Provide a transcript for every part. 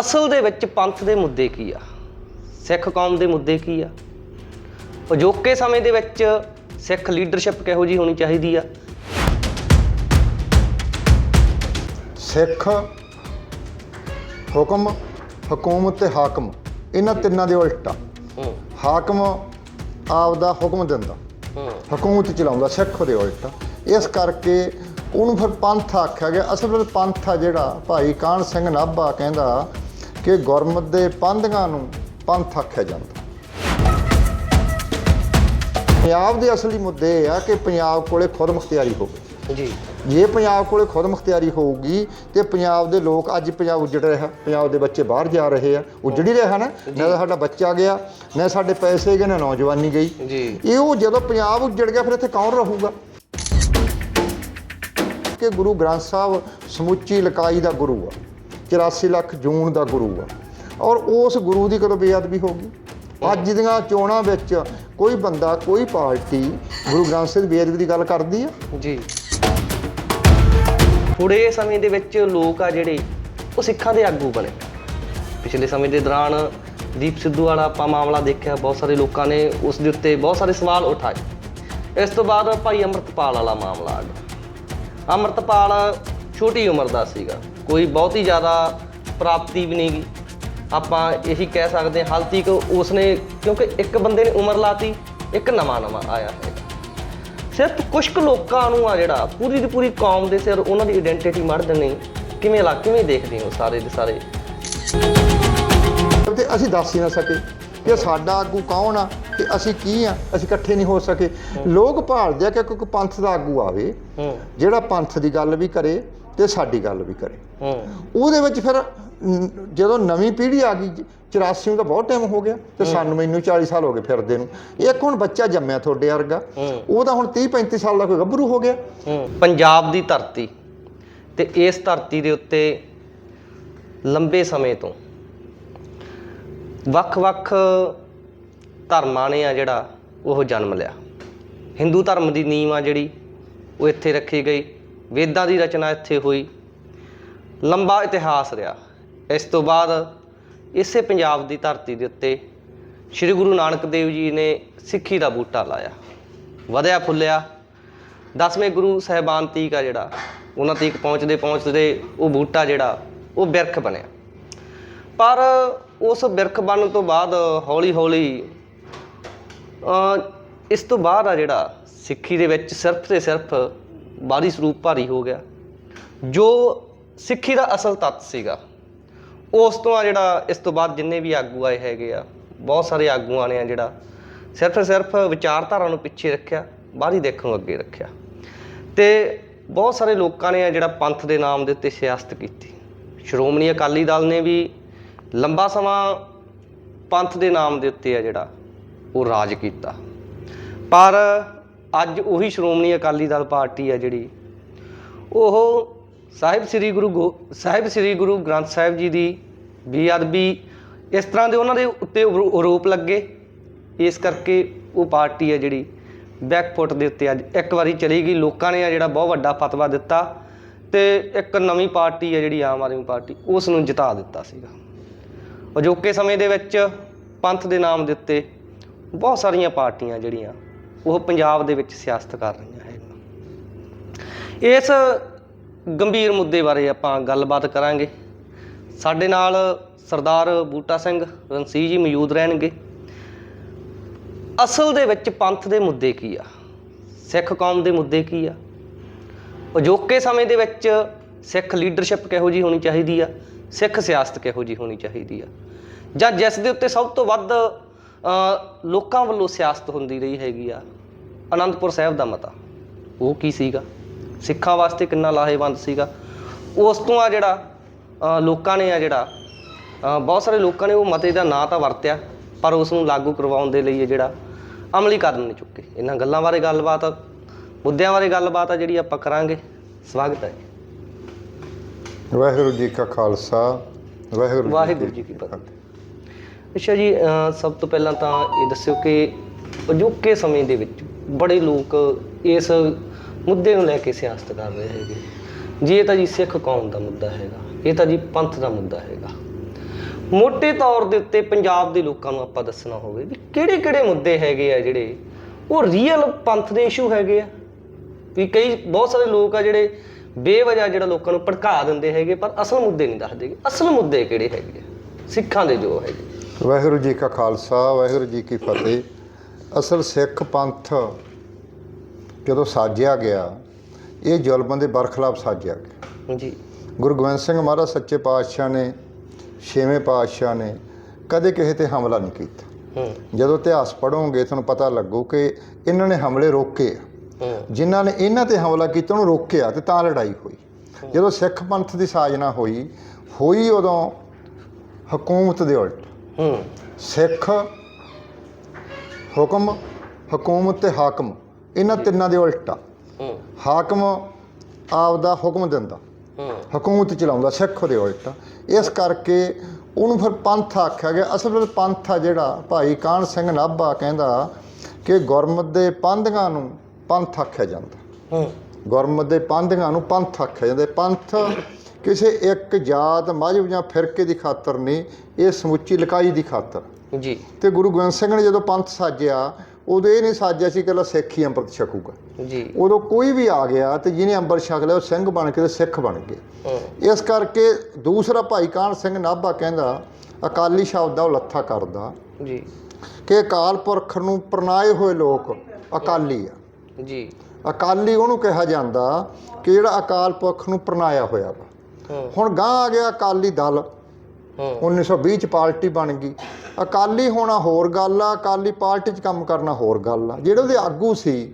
ਅਸਲ ਦੇ ਵਿੱਚ ਪੰਥ ਦੇ ਮੁੱਦੇ ਕੀ ਆ? ਸਿੱਖ ਕੌਮ ਦੇ ਮੁੱਦੇ ਕੀ ਆ? ਅਜੋਕੇ ਸਮੇਂ ਦੇ ਵਿੱਚ ਸਿੱਖ ਲੀਡਰਸ਼ਿਪ ਕਿਹੋ ਜੀ ਹੋਣੀ ਚਾਹੀਦੀ ਆ? ਸਿੱਖ ਹੁਕਮ ਹਕੂਮਤ ਤੇ ਹਾਕਮ ਇਹਨਾਂ ਤਿੰਨਾਂ ਦੇ ਉਲਟਾ। ਹੂੰ। ਹਾਕਮ ਆਪਦਾ ਹੁਕਮ ਦਿੰਦਾ ਹੂੰ। ਹਕੂਮਤ ਚਲਾਉਂਦਾ ਸਿੱਖ ਦੇ ਉਲਟਾ। ਇਸ ਕਰਕੇ ਉਹਨੂੰ ਫਿਰ ਪੰਥ ਆਖਿਆ ਗਿਆ। ਅਸਲ ਵਿੱਚ ਪੰਥ ਆ ਜਿਹੜਾ ਭਾਈ ਕਾਹਨ ਸਿੰਘ ਨਾਭਾ ਕਹਿੰਦਾ ਕਿ ਗੁਰਮਤ ਦੇ ਪੰਥਾਂ ਨੂੰ ਪੰਥ ਆਖਿਆ ਜਾਂਦਾ। ਪੰਜਾਬ ਦੇ ਅਸਲੀ ਮੁੱਦੇ ਆ ਕਿ ਪੰਜਾਬ ਕੋਲੇ ਖੁਦ ਮੁਖਤਿਆਰੀ ਹੋਵੇ। ਜੀ। ਜੇ ਪੰਜਾਬ ਕੋਲੇ ਖੁਦ ਮੁਖਤਿਆਰੀ ਹੋਊਗੀ ਤੇ ਪੰਜਾਬ ਦੇ ਲੋਕ ਅੱਜ ਪੰਜਾਬ ਉੱਜੜ ਰਿਹਾ ਪੰਜਾਬ ਦੇ ਬੱਚੇ ਬਾਹਰ ਜਾ ਰਹੇ ਆ ਉੱਜੜ ਹੀ ਰਿਹਾ ਨਾ ਨਾ ਸਾਡਾ ਬੱਚਾ ਗਿਆ ਨਾ ਸਾਡੇ ਪੈਸੇ ਗਏ ਨਾ ਨੌਜਵਾਨੀ ਗਈ। ਜੀ। ਇਹ ਉਹ ਜਦੋਂ ਪੰਜਾਬ ਉੱਜੜ ਗਿਆ ਫਿਰ ਇੱਥੇ ਕੌਣ ਰਹੂਗਾ? ਕਿ ਗੁਰੂ ਗ੍ਰੰਥ ਸਾਹਿਬ ਸਮੁੱਚੀ ਲਕਾਈ ਦਾ ਗੁਰੂ ਆ। 84 ਲੱਖ ਜੂਨ ਦਾ ਗੁਰੂ ਆ। ਔਰ ਉਸ ਗੁਰੂ ਦੀ ਕਦੋਂ ਬੇਅਦਬੀ ਹੋਗੀ ਅੱਜ ਦੀਆਂ ਚੋਣਾਂ ਵਿੱਚ ਕੋਈ ਬੰਦਾ, ਕੋਈ ਪਾਰਟੀ ਗੁਰੂ ਗ੍ਰੰਥ ਸਾਹਿਬ ਬੇਅਦਬੀ ਦੀ ਗੱਲ ਕਰਦੀ ਆ? ਜੀ। ਥੋੜੇ ਸਮੇਂ ਦੇ ਵਿੱਚ ਲੋਕ ਆ ਜਿਹੜੇ, ਉਹ ਸਿੱਖਾਂ ਦੇ ਆਗੂ ਬਣੇ। ਪਿਛਲੇ ਸਮੇਂ ਦੇ ਦੌਰਾਨ ਦੀਪ ਸਿੱਧੂ ਵਾਲਾ ਆਪਾਂ ਮਾਮਲਾ ਦੇਖਿਆ, ਬਹੁਤ ਸਾਰੇ ਲੋਕਾਂ ਨੇ ਉਸ ਦੇ ਉੱਤੇ ਬਹੁਤ ਸਾਰੇ ਸਵਾਲ ਉਠਾਏ। ਇਸ ਤੋਂ ਬਾਅਦ ਭਾਈ ਅੰਮ੍ਰਿਤਪਾਲ ਵਾਲਾ ਮਾਮਲਾ ਆ ਗਿਆ। ਅੰਮ੍ਰਿਤਪਾਲ ਛੋਟੀ ਉਮਰ ਦਾ ਸੀਗਾ। ਕੋਈ ਬਹੁਤੀ ਜ਼ਿਆਦਾ ਪ੍ਰਾਪਤੀ ਵੀ ਨਹੀਂ ਗੀ ਆਪਾਂ ਇਹੀ ਕਹਿ ਸਕਦੇ ਹਾਂ ਹਾਲ ਤੱਕ ਉਸਨੇ ਕਿਉਂਕਿ ਇੱਕ ਬੰਦੇ ਨੇ ਉਮਰ ਲਾਤੀ ਇੱਕ ਨਵਾਂ ਨਵਾਂ ਆਇਆ ਹੈਗਾ ਸਿਰਫ ਕੁਝ ਕੁ ਲੋਕਾਂ ਨੂੰ ਆ ਜਿਹੜਾ ਪੂਰੀ ਦੀ ਪੂਰੀ ਕੌਮ ਦੇ ਸਿਰ ਉਹਨਾਂ ਦੀ ਆਇਡੈਂਟੀਟੀ ਮੜ ਦਿੰਦੇ ਕਿਵੇਂ ਲੱਗ ਕਿਵੇਂ ਦੇਖਦੇ ਹੋ ਸਾਰੇ ਦੇ ਸਾਰੇ? ਤੇ ਅਸੀਂ ਦੱਸ ਹੀ ਨਾ ਸਕੇ ਕਿ ਸਾਡਾ ਆਗੂ ਕੌਣ ਆ ਤੇ ਅਸੀਂ ਕੀ ਆ ਅਸੀਂ ਇਕੱਠੇ ਨਹੀਂ ਹੋ ਸਕੇ। ਲੋਕ ਭਾਲਦੇ ਆ ਕਿ ਕੋਈ ਪੰਥ ਦਾ ਆਗੂ ਆਵੇ ਹੂੰ। ਜਿਹੜਾ ਪੰਥ ਦੀ ਗੱਲ ਵੀ ਕਰੇ ਤੇ ਸਾਡੀ ਗੱਲ ਵੀ ਕਰੇ। ਹੂੰ। ਉਹਦੇ ਵਿੱਚ ਫਿਰ ਜਦੋਂ ਨਵੀਂ ਪੀੜ੍ਹੀ ਆ ਗਈ 84 ਨੂੰ ਤਾਂ ਬਹੁਤ ਟਾਈਮ ਹੋ ਗਿਆ ਤੇ ਸਾਨੂੰ ਮੈਨੂੰ 40 ਸਾਲ ਹੋ ਗਏ ਫਿਰਦੇ ਨੂੰ। ਇੱਕ ਹੁਣ ਬੱਚਾ ਜੰਮਿਆ ਤੁਹਾਡੇ ਵਰਗਾ ਹੂੰ। ਉਹ ਤਾਂ ਹੁਣ 30 35 ਸਾਲ ਦਾ ਕੋਈ ਗੱਭਰੂ ਹੋ ਗਿਆ। ਪੰਜਾਬ ਦੀ ਧਰਤੀ ਤੇ ਇਸ ਧਰਤੀ ਦੇ ਉੱਤੇ ਲੰਬੇ ਸਮੇਂ ਤੋਂ ਵੱਖ-ਵੱਖ ਧਰਮਾਂ ਨੇ ਆ ਜਿਹੜਾ ਉਹ ਜਨਮ ਲਿਆ। ਹਿੰਦੂ ਧਰਮ ਦੀ ਨੀਂਹ ਆ ਜਿਹੜੀ ਉਹ ਇੱਥੇ ਰੱਖੀ ਗਈ। ਵੇਦਾਂ ਦੀ ਰਚਨਾ ਇੱਥੇ ਹੋਈ। ਲੰਬਾ ਇਤਿਹਾਸ ਰਿਹਾ। ਇਸ ਤੋਂ ਬਾਅਦ ਇਸੇ ਪੰਜਾਬ ਦੀ ਧਰਤੀ ਦੇ ਉੱਤੇ ਸ੍ਰੀ ਗੁਰੂ ਨਾਨਕ ਦੇਵ ਜੀ ਨੇ ਸਿੱਖੀ ਦਾ ਬੂਟਾ ਲਾਇਆ। ਵਧਿਆ ਫੁੱਲਿਆ। ਦਸਵੇਂ ਗੁਰੂ ਸਾਹਿਬਾਨ ਤੀਕ ਆ ਜਿਹੜਾ, ਉਹਨਾਂ ਤੀਕ ਪਹੁੰਚਦੇ ਪਹੁੰਚਦੇ ਉਹ ਬੂਟਾ ਜਿਹੜਾ, ਉਹ ਬਿਰਖ ਬਣਿਆ। ਪਰ ਉਸ ਬਿਰਖ ਬਣਨ ਤੋਂ ਬਾਅਦ ਹੌਲੀ ਹੌਲੀ ਇਸ ਤੋਂ ਬਾਅਦ ਆ ਜਿਹੜਾ ਸਿੱਖੀ ਦੇ ਵਿੱਚ ਸਿਰਫ ਤੇ ਸਿਰਫ ਬਾਹਰੀ ਸਰੂਪ ਭਾਰੀ ਹੋ ਗਿਆ। ਜੋ ਸਿੱਖੀ ਦਾ ਅਸਲ ਤੱਤ ਸੀਗਾ, ਉਸ ਤੋਂ ਆ ਜਿਹੜਾ ਇਸ ਤੋਂ ਬਾਅਦ ਜਿੰਨੇ ਵੀ ਆਗੂ ਆਏ ਹੈਗੇ ਆ, ਬਹੁਤ ਸਾਰੇ ਆਗੂਆਂ ਨੇ ਆ ਜਿਹੜਾ ਸਿਰਫ ਸਿਰਫ ਵਿਚਾਰਧਾਰਾ ਨੂੰ ਪਿੱਛੇ ਰੱਖਿਆ, ਬਾਹਰੀ ਦੇਖਣ ਨੂੰ ਅੱਗੇ ਰੱਖਿਆ। ਤੇ ਬਹੁਤ ਸਾਰੇ ਲੋਕਾਂ ਨੇ ਆ ਜਿਹੜਾ ਪੰਥ ਦੇ ਨਾਮ ਦੇ ਉੱਤੇ ਸਿਆਸਤ ਕੀਤੀ। ਸ਼੍ਰੋਮਣੀ ਅਕਾਲੀ ਦਲ ਨੇ ਵੀ ਲੰਬਾ ਸਮਾਂ ਪੰਥ ਦੇ ਨਾਮ ਦੇ ਉੱਤੇ ਆ ਜਿਹੜਾ ਉਹ ਰਾਜ ਕੀਤਾ। ਪਰ ਅੱਜ ਉਹੀ ਸ਼੍ਰੋਮਣੀ ਅਕਾਲੀ ਦਲ ਪਾਰਟੀ ਆ ਜਿਹੜੀ, ਉਹ ਸਾਹਿਬ ਸ੍ਰੀ ਗੁਰੂ ਗੋ- ਸਾਹਿਬ ਸ੍ਰੀ ਗੁਰੂ ਗ੍ਰੰਥ ਸਾਹਿਬ ਜੀ ਦੀ ਬੇਅਦਬੀ ਇਸ ਤਰ੍ਹਾਂ ਦੇ ਉਹਨਾਂ ਦੇ ਉੱਤੇ ਆਰੋਪ ਲੱਗੇ। ਇਸ ਕਰਕੇ ਉਹ ਪਾਰਟੀ ਆ ਜਿਹੜੀ ਬੈਕਫੁੱਟ ਦੇ ਉੱਤੇ ਅੱਜ ਇੱਕ ਵਾਰੀ ਚਲੀ ਗਈ। ਲੋਕਾਂ ਨੇ ਆ ਜਿਹੜਾ ਬਹੁਤ ਵੱਡਾ ਫਤਵਾ ਦਿੱਤਾ ਤੇ ਇੱਕ ਨਵੀਂ ਪਾਰਟੀ ਆ ਜਿਹੜੀ ਆਮ ਆਦਮੀ ਪਾਰਟੀ, ਉਸ ਨੂੰ ਜਿਤਾ ਦਿੱਤਾ ਸੀਗਾ। ਅਜੋਕੇ ਸਮੇਂ ਦੇ ਵਿੱਚ ਪੰਥ ਦੇ ਨਾਮ ਦੇ ਉੱਤੇ ਬਹੁਤ ਸਾਰੀਆਂ ਪਾਰਟੀਆਂ ਜਿਹੜੀਆਂ ਉਹ ਪੰਜਾਬ ਦੇ ਵਿੱਚ ਸਿਆਸਤ ਕਰ ਰਹੀਆਂ ਹੈਗੀਆਂ ਇਸ ਗੰਭੀਰ ਮੁੱਦੇ ਬਾਰੇ ਆਪਾਂ ਗੱਲਬਾਤ ਕਰਾਂਗੇ। ਸਾਡੇ ਨਾਲ ਸਰਦਾਰ ਬੂਟਾ ਸਿੰਘ ਰਣਸੀ ਜੀ ਮੌਜੂਦ ਰਹਿਣਗੇ। ਅਸਲ ਦੇ ਵਿੱਚ ਪੰਥ ਦੇ ਮੁੱਦੇ ਕੀ ਆ? ਸਿੱਖ ਕੌਮ ਦੇ ਮੁੱਦੇ ਕੀ ਆ? ਅਜੋਕੇ ਸਮੇਂ ਦੇ ਵਿੱਚ ਸਿੱਖ ਲੀਡਰਸ਼ਿਪ ਕਿਹੋ ਜੀ ਹੋਣੀ ਚਾਹੀਦੀ ਆ? ਸਿੱਖ ਸਿਆਸਤ ਕਿਹੋ ਜੀ ਹੋਣੀ ਚਾਹੀਦੀ ਆ? ਜਾਂ ਜਿਸ ਦੇ ਉੱਤੇ ਸਭ ਤੋਂ ਵੱਧ ਲੋਕਾਂ ਵੱਲੋਂ ਸਿਆਸਤ ਹੁੰਦੀ ਰਹੀ ਹੈਗੀ ਆ ਅਨੰਦਪੁਰ ਸਾਹਿਬ ਦਾ ਮਤਾ। ਉਹ ਕੀ ਸੀਗਾ? ਸਿੱਖਾਂ ਵਾਸਤੇ ਕਿੰਨਾ ਲਾਹੇਵੰਦ ਸੀਗਾ? ਉਸ ਤੋਂ ਆ ਜਿਹੜਾ ਲੋਕਾਂ ਨੇ ਆ ਜਿਹੜਾ ਬਹੁਤ ਸਾਰੇ ਲੋਕਾਂ ਨੇ ਉਹ ਮਤੇ ਦਾ ਨਾਂ ਤਾਂ ਵਰਤਿਆ ਪਰ ਉਸ ਨੂੰ ਲਾਗੂ ਕਰਵਾਉਣ ਦੇ ਲਈ ਇਹ ਜਿਹੜਾ ਅਮਲੀ ਕਦਮ ਨਹੀਂ ਚੁੱਕੇ। ਇਹਨਾਂ ਗੱਲਾਂ ਬਾਰੇ ਗੱਲਬਾਤ ਮੁੱਦਿਆਂ ਬਾਰੇ ਗੱਲਬਾਤ ਆ ਜਿਹੜੀ ਆਪਾਂ ਕਰਾਂਗੇ। ਸਵਾਗਤ ਹੈ ਵਾਹਿਗੁਰੂ ਜੀ ਕਾ ਖਾਲਸਾ ਵਾਹਿਗੁਰੂ ਜੀ ਕੀ ਫਤਿਹ। ਅੱਛਾ ਜੀ ਸਭ ਤੋਂ ਪਹਿਲਾਂ ਤਾਂ ਇਹ ਦੱਸਿਓ ਕਿ ਅਜੋਕੇ ਸਮੇਂ ਦੇ ਵਿੱਚ ਬੜੇ ਲੋਕ ਇਸ ਮੁੱਦੇ ਨੂੰ ਲੈ ਕੇ ਸਿਆਸਤ ਕਰ ਰਹੇ ਹੈਗੇ। ਜੀ, ਇਹ ਤਾਂ ਜੀ ਸਿੱਖ ਕੌਮ ਦਾ ਮੁੱਦਾ ਹੈਗਾ, ਇਹ ਤਾਂ ਜੀ ਪੰਥ ਦਾ ਮੁੱਦਾ ਹੈਗਾ। ਮੋٹے ਤੌਰ ਦੇ ਉੱਤੇ ਪੰਜਾਬ ਦੇ ਲੋਕਾਂ ਨੂੰ ਆਪਾਂ ਦੱਸਣਾ ਹੋਵੇ ਵੀ ਕਿਹੜੇ ਕਿਹੜੇ ਮੁੱਦੇ ਹੈਗੇ ਆ ਜਿਹੜੇ ਉਹ ਰੀਅਲ ਪੰਥ ਦੇ ਇਸ਼ੂ ਹੈਗੇ ਆ। ਵੀ ਕਈ ਬਹੁਤ ਸਾਰੇ ਲੋਕ ਆ ਜਿਹੜੇ ਬੇਵਜ੍ਹਾ ਜਿਹੜਾ ਲੋਕਾਂ ਨੂੰ ਭੜਕਾ ਦਿੰਦੇ ਹੈਗੇ, ਪਰ ਅਸਲ ਮੁੱਦੇ ਨਹੀਂ ਦੱਸਦੇ ਅਸਲ ਮੁੱਦੇ ਕਿਹੜੇ ਹੈਗੇ ਆ? ਸਿੱਖਾਂ ਦੇ ਜੋ ਹੈਗੇ। ਵਾਹਿਗੁਰੂ ਜੀ ਕਾ ਖਾਲਸਾ ਵਾਹਿਗੁਰੂ ਜੀ ਕੀ ਫਤਿਹ। ਅਸਲ ਸਿੱਖ ਪੰਥ ਜਦੋਂ ਸਾਜਿਆ ਗਿਆ ਇਹ ਜ਼ੁਲਮਾਂ ਦੇ ਬਰਖਲਾਫ ਸਾਜਿਆ ਗਿਆ। ਜੀ। ਗੁਰੂ ਗੋਬਿੰਦ ਸਿੰਘ ਮਹਾਰਾਜ ਸੱਚੇ ਪਾਤਸ਼ਾਹ ਨੇ ਛੇਵੇਂ ਪਾਤਸ਼ਾਹ ਨੇ ਕਦੇ ਕਿਸੇ ਤੇ ਹਮਲਾ ਨਹੀਂ ਕੀਤਾ। ਜਦੋਂ ਇਤਿਹਾਸ ਪੜ੍ਹੋਗੇ ਤੁਹਾਨੂੰ ਪਤਾ ਲੱਗੂ ਕਿ ਇਹਨਾਂ ਨੇ ਹਮਲੇ ਰੋਕੇ ਜਿਨ੍ਹਾਂ ਨੇ ਇਹਨਾਂ ਤੇ ਹਮਲਾ ਕੀਤਾ ਉਹਨੂੰ ਰੋਕਿਆ ਤੇ ਤਾਂ ਲੜਾਈ ਹੋਈ। ਜਦੋਂ ਸਿੱਖ ਪੰਥ ਦੀ ਸਾਜਨਾ ਹੋਈ ਹੋਈ ਉਦੋਂ ਹਕੂਮਤ ਦੇ ਉਲਟ। ਸਿੱਖ ਹੁਕਮ ਹਕੂਮਤ ਤੇ ਹਾਕਮ। ਇਹਨਾਂ ਤਿੰਨਾਂ ਦੇ ਉਲਟਾ। ਹੂੰ। ਹਾਕਮ ਆਪਦਾ ਹੁਕਮ ਦਿੰਦਾ। ਹਕੂਮਤ ਚਲਾਉਂਦਾ ਸਿੱਖ ਦੇ ਉਲਟਾ। ਇਸ ਕਰਕੇ ਉਹਨੂੰ ਫਿਰ ਪੰਥ ਆਖਿਆ ਗਿਆ। ਅਸਲ ਵਿੱਚ ਪੰਥ ਆ ਜਿਹੜਾ ਭਾਈ ਕਾਹਨ ਸਿੰਘ ਨਾਭਾ ਕਹਿੰਦਾ ਕਿ ਗੁਰਮਤ ਦੇ ਪੰਧੀਆਂ ਨੂੰ ਪੰਥ ਆਖਿਆ ਜਾਂਦਾ। ਹੂੰ। ਗੁਰਮਤ ਦੇ ਪੰਧੀਆਂ ਨੂੰ ਪੰਥ ਆਖਿਆ ਜਾਂਦਾ। ਪੰਥ ਕਿਸੇ ਇੱਕ ਜਾਤ ਮਜ਼ਹਬ ਜਾਂ ਫਿਰਕੇ ਦੀ ਖਾਤਰ ਨਹੀਂ ਇਹ ਸਮੁੱਚੀ ਲਕਾਈ ਦੀ ਖਾਤਰ। ਜੀ। ਤੇ ਗੁਰੂ ਗੋਬਿੰਦ ਸਿੰਘ ਨੇ ਜਦੋਂ ਪੰਥ ਸਾਜਿਆ ਉਦੋਂ ਇਹ ਨਹੀਂ ਸਾਜਿਆ ਸੀ ਕਿ ਲਾ ਸਿੱਖ ਹੀ ਅੰਮ੍ਰਿਤ ਛਕੂਗਾ। ਜੀ। ਉਦੋਂ ਕੋਈ ਵੀ ਆ ਗਿਆ ਤੇ ਜਿਹਨੇ ਅੰਮ੍ਰਿਤ ਛਕ ਲਿਆ ਉਹ ਸਿੰਘ ਬਣ ਕੇ ਤੇ ਸਿੱਖ ਬਣ ਗਏ। ਇਸ ਕਰਕੇ ਦੂਸਰਾ ਭਾਈ ਕਾਹਨ ਸਿੰਘ ਨਾਭਾ ਕਹਿੰਦਾ ਅਕਾਲੀ ਸ਼ਬਦ ਦਾ ਉਹ ਲੱਥਾ ਕਰਦਾ ਜੀ। ਕਿ ਅਕਾਲ ਪੁਰਖ ਨੂੰ ਪ੍ਰਣਾਏ ਹੋਏ ਲੋਕ ਅਕਾਲੀ ਆ। ਜੀ। ਅਕਾਲੀ ਉਹਨੂੰ ਕਿਹਾ ਜਾਂਦਾ ਕਿ ਜਿਹੜਾ ਅਕਾਲ ਪੁਰਖ ਨੂੰ ਪ੍ਰਣਾਇਆ ਹੋਇਆ ਵਾ। ਹੁਣ ਗਾਂ ਆ ਗਿਆ ਅਕਾਲੀ ਦਲ। ਹੂੰ। 1920 ਚ ਪਾਰਟੀ ਬਣ ਗਈ। ਅਕਾਲੀ ਹੋਣਾ ਹੋਰ ਗੱਲ ਆ ਅਕਾਲੀ ਪਾਰਟੀ 'ਚ ਕੰਮ ਕਰਨਾ ਹੋਰ ਗੱਲ ਆ। ਜਿਹੜੇ ਉਹਦੇ ਆਗੂ ਸੀ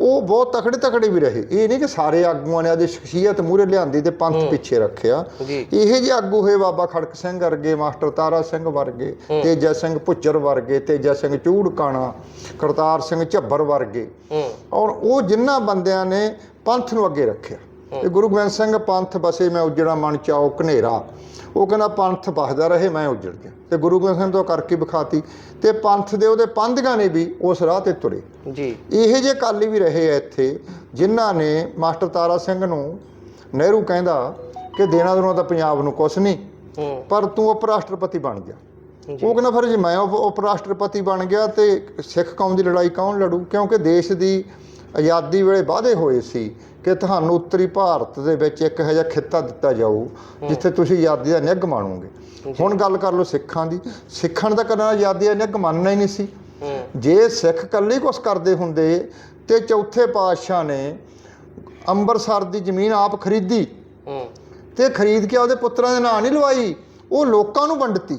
ਉਹ ਬਹੁਤ ਤਕੜੇ ਤਕੜੇ ਵੀ ਰਹੇ। ਇਹ ਨਹੀਂ ਕਿ ਸਾਰੇ ਆਗੂਆਂ ਨੇ ਉਹਦੀ ਸ਼ਖਸੀਅਤ ਮੂਹਰੇ ਲਿਆਂਦੀ ਤੇ ਪੰਥ ਪਿੱਛੇ ਰੱਖਿਆ। ਇਹੇ ਜਿਹੇ ਆਗੂ ਹੋਏ ਬਾਬਾ ਖੜਕ ਸਿੰਘ ਵਰਗੇ ਮਾਸਟਰ ਤਾਰਾ ਸਿੰਘ ਵਰਗੇ ਤੇਜਾ ਸਿੰਘ ਭੁੱਚਰ ਵਰਗੇ ਤੇਜਾ ਸਿੰਘ ਚੂੜਕਾਣਾ ਕਰਤਾਰ ਸਿੰਘ ਝੱਬਰ ਵਰਗੇ। ਔਰ ਉਹ ਜਿਨ੍ਹਾਂ ਬੰਦਿਆਂ ਨੇ ਪੰਥ ਨੂੰ ਅੱਗੇ ਰੱਖਿਆ। ਤੇ ਗੁਰੂ ਗੋਬਿੰਦ ਸਿੰਘ ਪੰਥ ਬਸੇ ਮੈਂ ਉਜੜਾ ਮਨ ਚਾਓ ਘਨੇਰਾ। ਉਹ ਕਹਿੰਦਾ ਪੰਥ ਬਸਦਾ ਰਹੇ ਮੈਂ ਉਜੜ ਗਿਆ। ਤੇ ਗੁਰੂ ਗੋਬਿੰਦ ਸਿੰਘ ਤੋਂ ਕਰਕੇ ਵਿਖਾਤੀ। ਤੇ ਪੰਥ ਦੇ ਉਹਦੇ ਪੰਧੀਆਂ ਨੇ ਵੀ ਉਸ ਰਾਹ ਤੇ ਤੁਰੇ। ਜੀ। ਇਹੋ ਜਿਹੇ ਕਾਲੀ ਵੀ ਰਹੇ ਆ ਇੱਥੇ ਜਿਨ੍ਹਾਂ ਨੇ ਮਾਸਟਰ ਤਾਰਾ ਸਿੰਘ ਨੂੰ ਨਹਿਰੂ ਕਹਿੰਦਾ ਕਿ ਦੇਣਾ ਦੇਣਾ ਤਾਂ ਪੰਜਾਬ ਨੂੰ ਕੁਛ ਨਹੀਂ ਪਰ ਤੂੰ ਉਪ ਰਾਸ਼ਟਰਪਤੀ ਬਣ ਗਿਆ ਜੀ। ਉਹ ਕਹਿੰਦਾ ਫਿਰ ਜੇ ਮੈਂ ਉਪ ਉਪ ਰਾਸ਼ਟਰਪਤੀ ਬਣ ਗਿਆ ਤੇ ਸਿੱਖ ਕੌਮ ਦੀ ਲੜਾਈ ਕੌਣ ਲੜੂ? ਕਿਉਂਕਿ ਦੇਸ਼ ਦੀ ਆਜ਼ਾਦੀ ਵੇਲੇ ਵਾਅਦੇ ਹੋਏ ਸੀ ਕਿ ਤੁਹਾਨੂੰ ਉੱਤਰੀ ਭਾਰਤ ਦੇ ਵਿੱਚ ਇੱਕ ਇਹੋ ਜਿਹਾ ਖਿੱਤਾ ਦਿੱਤਾ ਜਾਊ ਜਿੱਥੇ ਤੁਸੀਂ ਆਜ਼ਾਦੀ ਦਾ ਨਿੱਘ ਮਾਣੋਗੇ। ਹੁਣ ਗੱਲ ਕਰ ਲਓ ਸਿੱਖਾਂ ਦੀ। ਸਿੱਖਾਂ ਤਾਂ ਕਦੇ ਆਜ਼ਾਦੀ ਦਾ ਨਿੱਘ ਮੰਨਣਾ ਹੀ ਨਹੀਂ ਸੀ। ਜੇ ਸਿੱਖ ਇਕੱਲੇ ਕੁਛ ਕਰਦੇ ਹੁੰਦੇ ਤੇ ਚੌਥੇ ਪਾਤਸ਼ਾਹ ਨੇ ਅੰਮ੍ਰਿਤਸਰ ਦੀ ਜ਼ਮੀਨ ਆਪ ਖਰੀਦੀ। ਤੇ ਖਰੀਦ ਕੇ ਉਹਦੇ ਪੁੱਤਰਾਂ ਦੇ ਨਾਂ ਨਹੀਂ ਲਵਾਈ। ਉਹ ਲੋਕਾਂ ਨੂੰ ਵੰਡਤੀ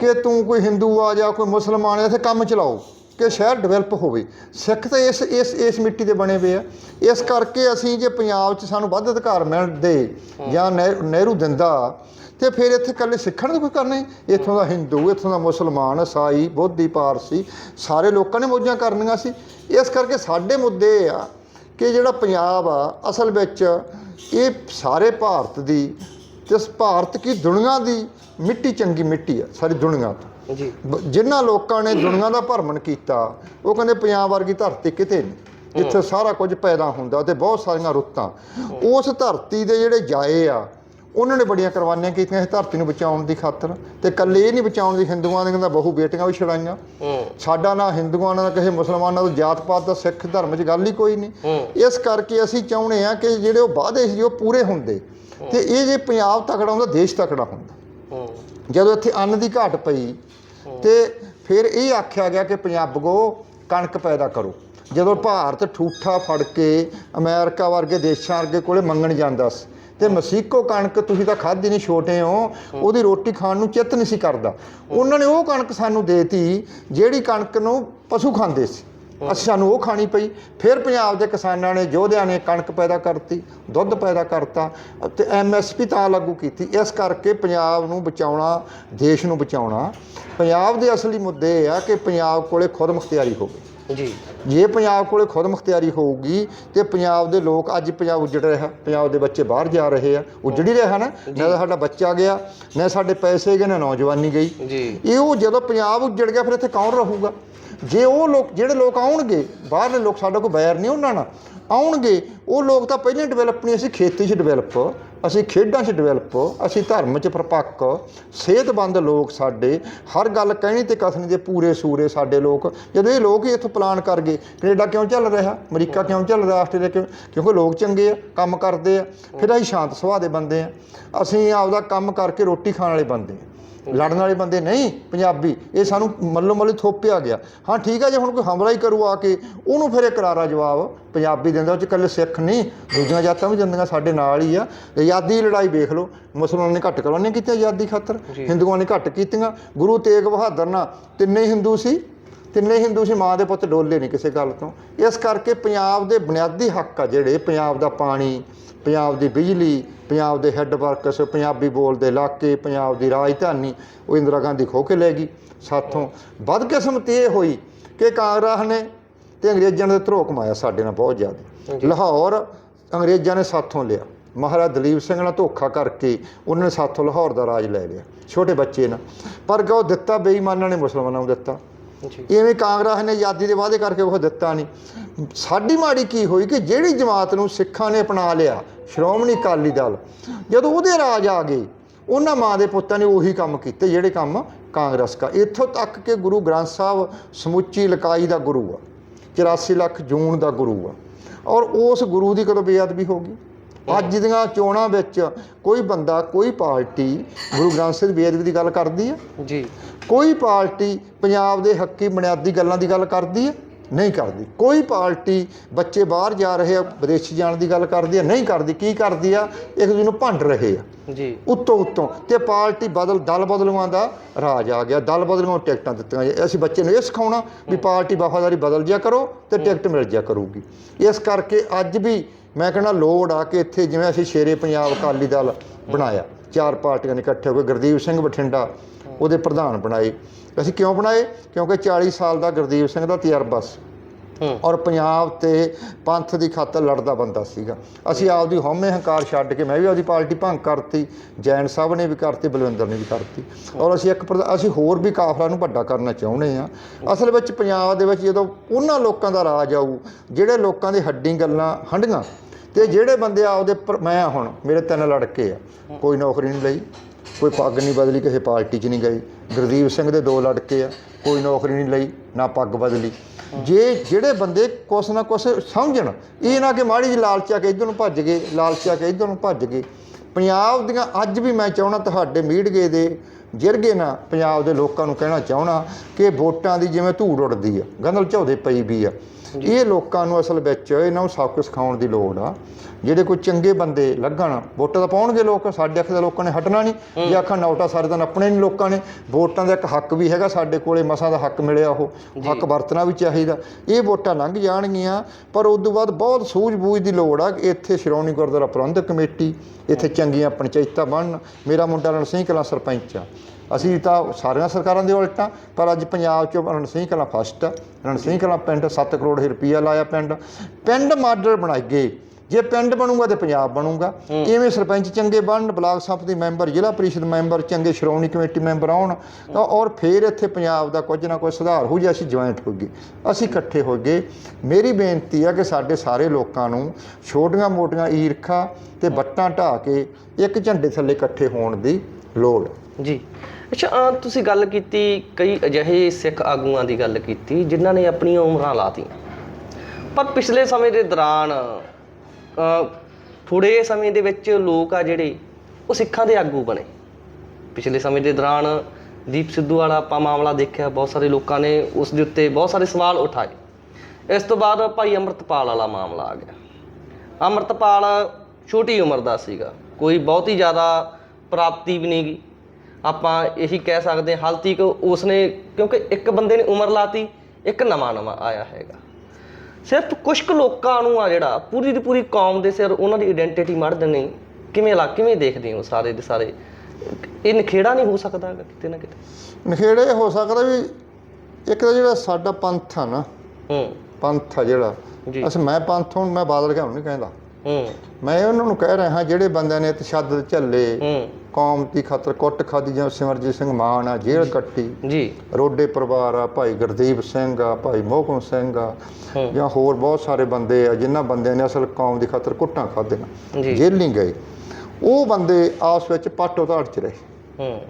ਕਿ ਤੂੰ ਕੋਈ ਹਿੰਦੂ ਆ ਜਾਂ ਕੋਈ ਮੁਸਲਮਾਨ ਆ ਇੱਥੇ ਕੰਮ ਚਲਾਓ। ਕਿ ਸ਼ਹਿਰ ਡਿਵੈਲਪ ਹੋਵੇ। ਸਿੱਖ ਤਾਂ ਇਸ ਇਸ ਇਸ ਮਿੱਟੀ ਦੇ ਬਣੇ ਹੋਏ ਆ। ਇਸ ਕਰਕੇ ਅਸੀਂ ਜੇ ਪੰਜਾਬ 'ਚ ਸਾਨੂੰ ਵੱਧ ਅਧਿਕਾਰ ਮਿਲਦੇ ਜਾਂ ਨਹਿ- ਨਹਿਰੂ ਦਿੰਦਾ, ਤੇ ਫਿਰ ਇੱਥੇ ਇਕੱਲੇ ਸਿੱਖਣ ਨੂੰ ਕੋਈ ਕਰਨਾ ਹੀ ਇੱਥੋਂ ਦਾ ਹਿੰਦੂ ਇੱਥੋਂ ਦਾ ਮੁਸਲਮਾਨ ਈਸਾਈ ਬੋਧੀ ਪਾਰਸੀ ਸਾਰੇ ਲੋਕਾਂ ਨੇ ਮੌਜਾਂ ਕਰਨੀਆਂ ਸੀ। ਇਸ ਕਰਕੇ ਸਾਡੇ ਮੁੱਦੇ ਇਹ ਆ ਕਿ ਜਿਹੜਾ ਪੰਜਾਬ ਆ, ਅਸਲ ਵਿੱਚ ਇਹ ਸਾਰੇ ਭਾਰਤ ਦੀ ਤੇ ਇਸ ਭਾਰਤ ਕੀ ਦੁਨੀਆ ਦੀ ਮਿੱਟੀ ਚੰਗੀ ਮਿੱਟੀ ਆ, ਸਾਰੀ ਦੁਨੀਆ ਤੋਂ। ਜੀ। ਜਿਨ੍ਹਾਂ ਲੋਕਾਂ ਨੇ ਦੁਨੀਆ ਦਾ ਭਰਮਣ ਕੀਤਾ ਉਹ ਕਹਿੰਦੇ ਪੰਜਾਬ ਵਰਗੀ ਧਰਤੀ ਕਿਤੇ ਨਹੀਂ ਇੱਥੇ ਸਾਰਾ ਕੁਝ ਪੈਦਾ ਹੁੰਦਾ ਤੇ ਬਹੁਤ ਸਾਰੀਆਂ ਰੁੱਤਾਂ। ਉਸ ਧਰਤੀ ਦੇ ਜਿਹੜੇ ਜਾਏ ਆ ਉਹਨਾਂ ਨੇ ਬੜੀਆਂ ਕੁਰਬਾਨੀਆਂ ਕੀਤੀਆਂ ਇਸ ਧਰਤੀ ਨੂੰ ਬਚਾਉਣ ਦੀ ਖਾਤਰ। ਤੇ ਇਕੱਲੇ ਇਹ ਨਹੀਂ ਬਚਾਉਣ ਦੀ ਹਿੰਦੂਆਂ ਦੇ ਕਹਿੰਦਾ ਬਹੁ ਬੇਟੀਆਂ ਵੀ ਛੜਾਈਆਂ। ਸਾਡਾ ਨਾ ਹਿੰਦੂਆਂ ਨਾਲ ਕਿਸੇ ਮੁਸਲਮਾਨਾਂ ਤੋਂ ਜਾਤ ਪਾਤ ਦਾ ਸਿੱਖ ਧਰਮ 'ਚ ਗੱਲ ਹੀ ਕੋਈ ਨਹੀਂ। ਇਸ ਕਰਕੇ ਅਸੀਂ ਚਾਹੁੰਦੇ ਆ ਕਿ ਜਿਹੜੇ ਉਹ ਵਾਅਦੇ ਸੀ ਉਹ ਪੂਰੇ ਹੁੰਦੇ। ਤੇ ਇਹ ਜੇ ਪੰਜਾਬ ਤਕੜਾ ਹੁੰਦਾ ਦੇਸ਼ ਤਕੜਾ ਹੁੰਦਾ। ਜਦੋਂ ਇੱਥੇ ਅੰਨ ਦੀ ਘਾਟ ਪਈ ਤੇ ਫਿਰ ਇਹ ਆਖਿਆ ਗਿਆ ਕਿ ਪੰਜਾਬਗੋ ਕਣਕ ਪੈਦਾ ਕਰੋ। ਜਦੋਂ ਭਾਰਤ ਠੂਠਾ ਫੜ ਕੇ ਅਮਰੀਕਾ ਵਰਗੇ ਦੇਸ਼ਾਂ ਵਰਗੇ ਕੋਲੇ ਮੰਗਣ ਜਾਂਦਾ ਸੀ ਤੇ ਮਸੀਕੋ ਕਣਕ ਤੁਸੀਂ ਤਾਂ ਖਾਧੀ ਨਹੀਂ ਛੋਟੇ ਹੋ ਉਹਦੀ ਰੋਟੀ ਖਾਣ ਨੂੰ ਚਿੱਤ ਨਹੀਂ ਸੀ ਕਰਦਾ। ਉਹਨਾਂ ਨੇ ਉਹ ਕਣਕ ਸਾਨੂੰ ਦੇਤੀ ਜਿਹੜੀ ਕਣਕ ਨੂੰ ਪਸ਼ੂ ਖਾਂਦੇ ਸੀ। ਅਸੀਂ ਸਾਨੂੰ ਉਹ ਖਾਣੀ ਪਈ। ਫਿਰ ਪੰਜਾਬ ਦੇ ਕਿਸਾਨਾਂ ਨੇ, ਯੋਧਿਆਂ ਨੇ ਕਣਕ ਪੈਦਾ ਕਰਤੀ, ਦੁੱਧ ਪੈਦਾ ਕਰਤਾ ਤੇ ਐਮਐਸਪੀ ਤਾਂ ਲਾਗੂ ਕੀਤੀ। ਇਸ ਕਰਕੇ ਪੰਜਾਬ ਨੂੰ ਬਚਾਉਣਾ, ਦੇਸ਼ ਨੂੰ ਬਚਾਉਣਾ। ਪੰਜਾਬ ਦੇ ਅਸਲੀ ਮੁੱਦੇ ਇਹ ਆ ਕਿ ਪੰਜਾਬ ਕੋਲੇ ਖੁਦ ਮੁਖਤਿਆਰੀ ਹੋਵੇ। ਜੀ। ਜੇ ਪੰਜਾਬ ਕੋਲੇ ਖੁਦ ਮੁਖਤਿਆਰੀ ਹੋਊਗੀ ਤੇ ਪੰਜਾਬ ਦੇ ਲੋਕ ਅੱਜ ਪੰਜਾਬ ਉਜੜ ਰਿਹਾ ਪੰਜਾਬ ਦੇ ਬੱਚੇ ਬਾਹਰ ਜਾ ਰਹੇ ਆ ਉਜੜ ਹੀ ਰਿਹਾ ਨਾ। ਨਾ ਤਾਂ ਸਾਡਾ ਬੱਚਾ ਗਿਆ ਨਾ ਸਾਡੇ ਪੈਸੇ ਗਏ ਨਾ ਨੌਜਵਾਨੀ ਗਈ। ਜੀ। ਇਹ ਉਹ ਜਦੋਂ ਪੰਜਾਬ ਉੱਜੜ ਗਿਆ ਫਿਰ ਇੱਥੇ ਕੌਣ ਰਹੂਗਾ? ਜੇ ਉਹ ਲੋਕ ਜਿਹੜੇ ਲੋਕ ਆਉਣਗੇ ਬਾਹਰਲੇ ਲੋਕ ਸਾਡਾ ਕੋਈ ਬੈਰ ਨਹੀਂ ਉਹਨਾਂ ਨਾਲ। ਆਉਣਗੇ ਉਹ ਲੋਕ ਤਾਂ ਪਹਿਲਾਂ ਡਿਵੈਲਪ ਨਹੀਂ ਅਸੀਂ ਖੇਤੀ 'ਚ ਡਿਵੈਲਪ ਅਸੀਂ ਖੇਡਾਂ 'ਚ ਡਿਵੈਲਪ ਅਸੀਂ ਧਰਮ 'ਚ ਪਰਪੱਕ, ਸਿਹਤਮੰਦ ਲੋਕ ਸਾਡੇ, ਹਰ ਗੱਲ ਕਹਿਣੀ ਤੇ ਕਥਨੀ ਦੇ ਪੂਰੇ ਸੂਰੇ ਸਾਡੇ ਲੋਕ, ਜਦੋਂ ਇਹ ਲੋਕ ਹੀ ਇੱਥੋਂ ਪਲਾਨ ਕਰ ਗਏ, ਕੈਨੇਡਾ ਕਿਉਂ ਚੱਲ ਰਿਹਾ, ਅਮਰੀਕਾ ਕਿਉਂ ਚੱਲ ਰਿਹਾ, ਆਸਟ੍ਰੇਲੀਆ ਕਿਉਂ, ਕਿਉਂਕਿ ਲੋਕ ਚੰਗੇ ਆ, ਕੰਮ ਕਰਦੇ ਆ, ਫਿਰ ਅਸੀਂ ਸ਼ਾਂਤ ਸੁਭਾਅ ਦੇ ਬੰਦੇ ਆ, ਅਸੀਂ ਆਪਦਾ ਕੰਮ ਕਰਕੇ ਰੋਟੀ ਖਾਣ ਵਾਲੇ ਬੰਦੇ ਆ। ਲੜਨ ਵਾਲੇ ਬੰਦੇ ਨਹੀਂ ਪੰਜਾਬੀ। ਇਹ ਸਾਨੂੰ ਮੱਲੋ ਮੱਲੀ ਥੋਪਿਆ ਗਿਆ। ਹਾਂ ਠੀਕ ਹੈ ਜੇ ਹੁਣ ਕੋਈ ਹਮਲਾ ਹੀ ਕਰੂ ਆ ਕੇ ਉਹਨੂੰ ਫਿਰ ਇਹ ਕਰਾਰਾ ਜਵਾਬ ਪੰਜਾਬੀ ਦਿੰਦਾ ਉਹ ਚ ਇਕੱਲੇ ਸਿੱਖ ਨਹੀਂ ਦੂਜੀਆਂ ਜਾਤਾਂ ਵੀ ਜਾਂਦੀਆਂ ਸਾਡੇ ਨਾਲ ਹੀ ਆ। ਆਜ਼ਾਦੀ ਦੀ ਲੜਾਈ ਵੇਖ ਲਓ ਮੁਸਲਮਾਨਾਂ ਨੇ ਘੱਟ ਕਰਵਾਉਣੀ ਕੀਤੀ ਆਜ਼ਾਦੀ ਖਾਤਰ ਹਿੰਦੂਆਂ ਨੇ ਘੱਟ ਕੀਤੀਆਂ। ਗੁਰੂ ਤੇਗ ਬਹਾਦਰ ਨਾਲ ਤਿੰਨੇ ਹਿੰਦੂ ਸੀ। ਤਿੰਨੇ ਹਿੰਦੂ ਸੀ ਮਾਂ ਦੇ ਪੁੱਤ ਡੋਲੇ ਨਹੀਂ ਕਿਸੇ ਗੱਲ ਤੋਂ। ਇਸ ਕਰਕੇ ਪੰਜਾਬ ਦੇ ਬੁਨਿਆਦੀ ਹੱਕ ਆ ਜਿਹੜੇ ਪੰਜਾਬ ਦਾ ਪਾਣੀ ਪੰਜਾਬ ਦੀ ਬਿਜਲੀ ਪੰਜਾਬ ਦੇ ਹੈੱਡ ਵਰਕਸ ਪੰਜਾਬੀ ਬੋਲਦੇ ਇਲਾਕੇ ਪੰਜਾਬ ਦੀ ਰਾਜਧਾਨੀ ਉਹ ਇੰਦਰਾ ਗਾਂਧੀ ਖੋ ਕੇ ਲੈ ਗਈ। ਸਾਥੋਂ ਬਦਕਿਸਮਤੀ ਇਹ ਹੋਈ ਕਿ ਕਾਂਗਰਸ ਨੇ ਤੇ ਅੰਗਰੇਜ਼ਾਂ ਨੇ ਧਰੋ ਕਮਾਇਆ ਸਾਡੇ ਨਾਲ ਬਹੁਤ ਜ਼ਿਆਦਾ। ਲਾਹੌਰ ਅੰਗਰੇਜ਼ਾਂ ਨੇ ਸਾਥੋਂ ਲਿਆ। ਮਹਾਰਾਜਾ ਦਲੀਪ ਸਿੰਘ ਨਾਲ ਧੋਖਾ ਕਰਕੇ ਉਹਨਾਂ ਨੇ ਸਾਥੋਂ ਲਾਹੌਰ ਦਾ ਰਾਜ ਲੈ ਲਿਆ। ਛੋਟੇ ਬੱਚੇ ਨਾਲ। ਪਰ ਉਹ ਦਿੱਤਾ? ਬੇਈਮਾਨਾਂ ਨੇ ਮੁਸਲਮਾਨਾਂ ਨੂੰ ਦਿੱਤਾ। ਇਵੇਂ ਕਾਂਗਰਸ ਨੇ ਆਜ਼ਾਦੀ ਦੇ ਵਾਅਦੇ ਕਰਕੇ ਉਹ ਦਿੱਤਾ ਨਹੀਂ। ਸਾਡੀ ਮਾੜੀ ਕੀ ਹੋਈ ਕਿ ਜਿਹੜੀ ਜਮਾਤ ਨੂੰ ਸਿੱਖਾਂ ਨੇ ਅਪਣਾ ਲਿਆ, ਸ਼੍ਰੋਮਣੀ ਅਕਾਲੀ ਦਲ, ਜਦੋਂ ਉਹਦੇ ਰਾਜ ਆ ਗਏ, ਉਹਨਾਂ ਮਾਂ ਦੇ ਪੁੱਤਾਂ ਨੇ ਉਹੀ ਕੰਮ ਕੀਤੇ, ਜਿਹੜੇ ਕੰਮ ਕਾਂਗਰਸ ਕਾ। ਇੱਥੋਂ ਤੱਕ ਕਿ ਗੁਰੂ ਗ੍ਰੰਥ ਸਾਹਿਬ ਸਮੁੱਚੀ ਲਕਾਈ ਦਾ ਗੁਰੂ ਆ 84 ਲੱਖ ਜੂਨ ਦਾ ਗੁਰੂ ਆ। ਔਰ ਉਸ ਗੁਰੂ ਦੀ ਕਦੋਂ ਬੇਅਦਬੀ ਹੋ ਗਈ? ਅੱਜ ਦੀਆਂ ਚੋਣਾਂ ਵਿੱਚ ਕੋਈ ਬੰਦਾ ਕੋਈ ਪਾਰਟੀ ਗੁਰੂ ਗ੍ਰੰਥ ਸਾਹਿਬ ਦੀ ਬੇਅਦਬੀ ਦੀ ਗੱਲ ਕਰਦੀ ਹੈ ਜੀ। ਕੋਈ ਪਾਰਟੀ ਪੰਜਾਬ ਦੇ ਹੱਕੀ ਬੁਨਿਆਦੀ ਗੱਲਾਂ ਦੀ ਗੱਲ ਕਰਦੀ ਹੈ ਨਹੀਂ ਕਰਦੀ। ਕੋਈ ਪਾਰਟੀ ਬੱਚੇ ਬਾਹਰ ਜਾ ਰਹੇ ਆ ਵਿਦੇਸ਼ ਜਾਣ ਦੀ ਗੱਲ ਕਰਦੀ ਹੈ ਨਹੀਂ ਕਰਦੀ। ਕੀ ਕਰਦੀ ਆ? ਇੱਕ ਦੂਜੇ ਨੂੰ ਭੰਡ ਰਹੇ ਆ। ਜੀ। ਉੱਤੋਂ ਉੱਤੋਂ ਤੇ ਪਾਰਟੀ ਬਦਲ ਦਲ ਬਦਲੂਆਂ ਦਾ ਰਾਜ ਆ ਗਿਆ। ਦਲ ਬਦਲੂਆਂ ਟਿਕਟਾਂ ਦਿੱਤੀਆਂ। ਅਸੀਂ ਬੱਚੇ ਨੂੰ ਇਹ ਸਿਖਾਉਣਾ ਵੀ ਪਾਰਟੀ ਵਫਾਦਾਰੀ ਬਦਲ ਜਿਆ ਕਰੋ ਤੇ ਟਿਕਟ ਮਿਲ ਜਿਆ ਕਰੂਗੀ। ਇਸ ਕਰਕੇ ਅੱਜ ਵੀ ਮੈਂ ਕਹਿੰਦਾ ਲੋੜ ਆ ਕਿ ਇੱਥੇ ਜਿਵੇਂ ਅਸੀਂ ਸ਼ੇਰੇ ਪੰਜਾਬ ਅਕਾਲੀ ਦਲ ਬਣਾਇਆ, ਚਾਰ ਪਾਰਟੀਆਂ ਨੇ ਇਕੱਠੇ ਹੋ ਕੇ, ਗੁਰਦੀਪ ਸਿੰਘ ਬਠਿੰਡਾ ਉਹਦੇ ਪ੍ਰਧਾਨ ਬਣਾਏ। ਅਸੀਂ ਕਿਉਂ ਬਣਾਏ? ਕਿਉਂਕਿ 40 ਸਾਲ ਦਾ ਗੁਰਦੀਪ ਸਿੰਘ ਦਾ ਤਜਰਬਾ ਸੀ। ਔਰ ਪੰਜਾਬ ਤੇ ਪੰਥ ਦੀ ਖਾਤਰ ਲੜਦਾ ਬੰਦਾ ਸੀਗਾ। ਅਸੀਂ ਆਪਦੀ ਹਉਮੈ ਹੰਕਾਰ ਛੱਡ ਕੇ ਮੈਂ ਵੀ ਆਪਦੀ ਪਾਰਟੀ ਭੰਗ ਕਰਤੀ, ਜੈਨ ਸਾਹਿਬ ਨੇ ਵੀ ਕਰਤੀ, ਬਲਵਿੰਦਰ ਨੇ ਵੀ ਕਰਤੀ। ਔਰ ਅਸੀਂ ਇੱਕ ਪ੍ਰਧ- ਅਸੀਂ ਹੋਰ ਵੀ ਕਾਫਲਾ ਨੂੰ ਵੱਡਾ ਕਰਨਾ ਚਾਹੁੰਦੇ ਆ ਅਸਲ ਵਿੱਚ ਪੰਜਾਬ ਦੇ ਵਿੱਚ ਜਦੋਂ ਉਹਨਾਂ ਲੋਕਾਂ ਦਾ ਰਾਜ ਆਊ, ਜਿਹੜੇ ਲੋਕਾਂ ਦੇ ਹੱਡੀ ਗੱਲਾਂ ਹੰਡੀਆਂ ਤੇ ਜਿਹੜੇ ਬੰਦੇ ਆਪਦੇ ਮੈਂ ਹੁਣ, ਮੇਰੇ ਤਿੰਨ ਲੜਕੇ ਆ। ਕੋਈ ਨੌਕਰੀ ਨਹੀਂ ਲਈ, ਕੋਈ ਪੱਗ ਨਹੀਂ ਬਦਲੀ, ਕਿਸੇ ਪਾਰਟੀ 'ਚ ਨਹੀਂ ਗਈ। ਗੁਰਦੀਪ ਸਿੰਘ ਦੇ ਦੋ ਲੜਕੇ ਆ, ਕੋਈ ਨੌਕਰੀ ਨਹੀਂ ਲਈ, ਨਾ ਪੱਗ ਬਦਲੀ। ਜੇ ਜਿਹੜੇ ਬੰਦੇ ਕੁਛ ਨਾ ਕੁਛ ਸਮਝਣ, ਇਹ ਨਾ ਕਿ ਮਾੜੀ ਜੀ ਲਾਲਚਾ ਕੇ ਇਧਰ ਨੂੰ ਭੱਜ ਗਏ, ਲਾਲਚਾ ਕੇ ਇਧਰ ਨੂੰ ਭੱਜ ਗਏ। ਪੰਜਾਬ ਦੀਆਂ ਅੱਜ ਵੀ ਮੈਂ ਚਾਹਣਾ ਤੁਹਾਡੇ ਮੀਡੀਏ ਦੇ ਜਿਰਗੇ ਨਾ, ਪੰਜਾਬ ਦੇ ਲੋਕਾਂ ਨੂੰ ਕਹਿਣਾ ਚਾਹਣਾ ਕਿ ਵੋਟਾਂ ਦੀ ਜਿਵੇਂ ਧੂੜ ਉੱਡਦੀ ਆ, ਗੰਦਲ ਝੌਦੇ ਪਈ ਵੀ ਆ। ਇਹ ਲੋਕਾਂ ਨੂੰ ਅਸਲ ਵਿੱਚ ਇਹਨਾਂ ਨੂੰ ਸਭ ਕੁਝ ਸਿਖਾਉਣ ਦੀ ਲੋੜ ਆ। ਜਿਹੜੇ ਕੋਈ ਚੰਗੇ ਬੰਦੇ ਲੱਗਣ ਵੋਟਾਂ ਤਾਂ ਪਾਉਣਗੇ ਲੋਕ ਸਾਡੇ ਅੱਖ ਦੇ ਲੋਕਾਂ ਨੇ ਹਟਣਾ ਨਹੀਂ। ਜੇ ਆਖਾਂ ਨੌਟਾ ਸਾਰੇ ਦਿਨ ਆਪਣੇ ਨਹੀਂ ਲੋਕਾਂ ਨੇ ਵੋਟਾਂ ਦਾ ਇੱਕ ਹੱਕ ਵੀ ਹੈਗਾ ਸਾਡੇ ਕੋਲੇ ਮਸਾਂ ਦਾ ਹੱਕ ਮਿਲਿਆ ਉਹ। ਹੱਕ ਵਰਤਣਾ ਵੀ ਚਾਹੀਦਾ। ਇਹ ਵੋਟਾਂ ਲੰਘ ਜਾਣਗੀਆਂ ਪਰ ਉਸ ਤੋਂ ਬਾਅਦ ਬਹੁਤ ਸੂਝ-ਬੂਝ ਦੀ ਲੋੜ ਆ। ਇੱਥੇ ਸ਼੍ਰੋਮਣੀ ਗੁਰਦੁਆਰਾ ਪ੍ਰਬੰਧਕ ਕਮੇਟੀ ਇੱਥੇ ਚੰਗੀਆਂ ਪੰਚਾਇਤਾਂ ਬਣਨ। ਮੇਰਾ ਮੁੰਡਾ ਰਣ ਸਿੰਘ ਕਲਾਂ ਸਰਪੰਚ ਆ। ਅਸੀਂ ਤਾਂ ਸਾਰੀਆਂ ਸਰਕਾਰਾਂ ਦੇ ਉਲਟਾਂ ਪਰ ਅੱਜ ਪੰਜਾਬ 'ਚ ਰਣ ਸਿੰਘ ਕਲਾਂ ਫਸਟ ਰਣ ਸਿੰਘ ਕਲਾਂ ਪਿੰਡ 7 ਕਰੋੜ ਰੁਪਈਆ ਲਾਇਆ ਪਿੰਡ। ਪਿੰਡ ਮਾਡਲ ਬਣਾਏ ਗਏ ਜੇ ਪਿੰਡ ਬਣੂਗਾ ਤੇ ਪੰਜਾਬ ਬਣੂਗਾ। ਇਵੇਂ ਸਰਪੰਚ ਚੰਗੇ ਬਣਨ ਬਲਾਕ ਸੰਮਤੀ ਮੈਂਬਰ ਜ਼ਿਲ੍ਹਾ ਪ੍ਰੀਸ਼ਦ ਮੈਂਬਰ ਚੰਗੇ ਸ਼੍ਰੋਮਣੀ ਕਮੇਟੀ ਮੈਂਬਰ ਆਉਣ ਤਾਂ ਔਰ ਫੇਰ ਇੱਥੇ ਪੰਜਾਬ ਦਾ ਕੁਝ ਨਾ ਕੁਝ ਸੁਧਾਰ ਹੋ ਜੇ ਅਸੀਂ ਜੁਆਇੰਟ ਹੋ ਗਏ। ਅਸੀਂ ਇਕੱਠੇ ਹੋ ਗਏ। ਮੇਰੀ ਬੇਨਤੀ ਆ ਕਿ ਸਾਡੇ ਸਾਰੇ ਲੋਕਾਂ ਨੂੰ ਛੋਟੀਆਂ ਮੋਟੀਆਂ ਈਰਖਾ ਤੇ ਬੱਟਾਂ ਢਾ ਕੇ ਇੱਕ ਝੰਡੇ ਥੱਲੇ ਇਕੱਠੇ ਹੋਣ ਦੀ ਲੋੜ। ਹੈ ਜੀ। ਅੱਛਾ ਅਹ ਤੁਸੀਂ ਗੱਲ ਕੀਤੀ, ਕਈ ਅਜਿਹੇ ਸਿੱਖ ਆਗੂਆਂ ਦੀ ਗੱਲ ਕੀਤੀ, ਜਿਨ੍ਹਾਂ ਨੇ ਆਪਣੀਆਂ ਉਮਰਾਂ ਲਾਤੀਆਂ। ਪਰ ਪਿਛਲੇ ਸਮੇਂ ਦੇ ਦੌਰਾਨ, ਅਹ ਥੋੜੇ ਸਮੇਂ ਦੇ ਵਿੱਚ ਲੋਕ ਆ ਜਿਹੜੇ, ਉਹ ਸਿੱਖਾਂ ਦੇ ਆਗੂ ਬਣੇ। ਪਿਛਲੇ ਸਮੇਂ ਦੇ ਦੌਰਾਨ ਦੀਪ ਸਿੱਧੂ ਵਾਲਾ ਆਪਾਂ ਮਾਮਲਾ ਦੇਖਿਆ, ਬਹੁਤ ਸਾਰੇ ਲੋਕਾਂ ਨੇ ਉਸ ਦੇ ਉੱਤੇ ਬਹੁਤ ਸਾਰੇ ਸਵਾਲ ਉਠਾਏ। ਇਸ ਤੋਂ ਬਾਅਦ ਭਾਈ ਅੰਮ੍ਰਿਤਪਾਲ ਵਾਲਾ ਮਾਮਲਾ ਆ ਗਿਆ। ਅੰਮ੍ਰਿਤਪਾਲ ਛੋਟੀ ਉਮਰ ਦਾ ਸੀਗਾ, ਕੋਈ ਬਹੁਤੀ ਜ਼ਿਆਦਾ ਪ੍ਰਾਪਤੀ ਵੀ ਨਹੀਂ ਗੀ। ਆਪਾਂ ਇਹੀ ਕਹਿ ਸਕਦੇ ਹਾਂ ਹਾਲ ਤੱਕ ਉਸਨੇ ਕਿਉਂਕਿ ਇੱਕ ਬੰਦੇ ਨੇ ਉਮਰ ਲਾਤੀ ਇੱਕ ਨਵਾਂ ਨਵਾਂ ਆਇਆ ਹੈਗਾ। ਸਿਰਫ ਕੁਝ ਕੁ ਲੋਕਾਂ ਨੂੰ ਆ ਜਿਹੜਾ ਪੂਰੀ ਦੀ ਪੂਰੀ ਕੌਮ ਦੇ ਸਿਰ ਉਹਨਾਂ ਦੀ ਆਇਡੈਂਟੀਟੀ ਮੜ ਦੇਣੀ ਕਿਵੇਂ ਲਾ ਕਿਵੇਂ ਦੇਖਦੇ ਹੋ ਸਾਰੇ ਦੇ ਸਾਰੇ? ਇਹ ਨਖੇੜਾ ਨਹੀਂ ਹੋ ਸਕਦਾ ਹੈਗਾ ਕਿਤੇ ਨਾ ਕਿਤੇ? ਨਖੇੜੇ ਹੋ ਸਕਦਾ ਵੀ ਇੱਕ ਤਾਂ ਜਿਹੜਾ ਸਾਡਾ ਪੰਥ ਆ ਨਾ ਹੂੰ। ਪੰਥ ਆ ਜਿਹੜਾ ਅਸ ਮੈਂ ਪੰਥ ਹੁਣ ਮੈਂ ਬਾਦਲ ਕਿਉਂ ਨਹੀਂ ਕਹਿੰਦਾ। ਹੂੰ। ਮੈਂ ਉਹਨਾਂ ਨੂੰ ਕਹਿ ਰਿਹਾ ਜਿਹੜੇ ਬੰਦਿਆਂ ਨੇ ਤਸ਼ੱਦਦ ਝੱਲੇ ਹੂੰ। ਕੌਮ ਦੀ ਖਾਤਰ ਕੁੱਟ ਖਾਦੀ ਜਿਵੇਂ ਸਿਮਰਜੀਤ ਸਿੰਘ ਮਾਨ ਆ ਜੇਲ੍ਹ ਕੱਟੀ। ਜੀ। ਰੋਡੇ ਪਰਿਵਾਰ ਆ ਭਾਈ ਗੁਰਦੀਪ ਸਿੰਘ ਆ ਭਾਈ ਮੋਹਕਮ ਸਿੰਘ ਆ। ਜਾਂ ਹੋਰ ਬਹੁਤ ਸਾਰੇ ਬੰਦੇ ਆ ਜਿਨ੍ਹਾਂ ਬੰਦਿਆਂ ਨੇ ਅਸਲ ਕੌਮ ਦੀ ਖਾਤਰ ਕੁੱਟਾਂ ਖਾਧੀਆਂ। ਜੀ। ਜੇਲ੍ਹ ਨਹੀਂ ਗਏ। ਉਹ ਬੰਦੇ ਆਪਸ ਵਿੱਚ ਪਾਟੋ ਧਾੜ ਚ ਰਹੇ। ਹੂੰ।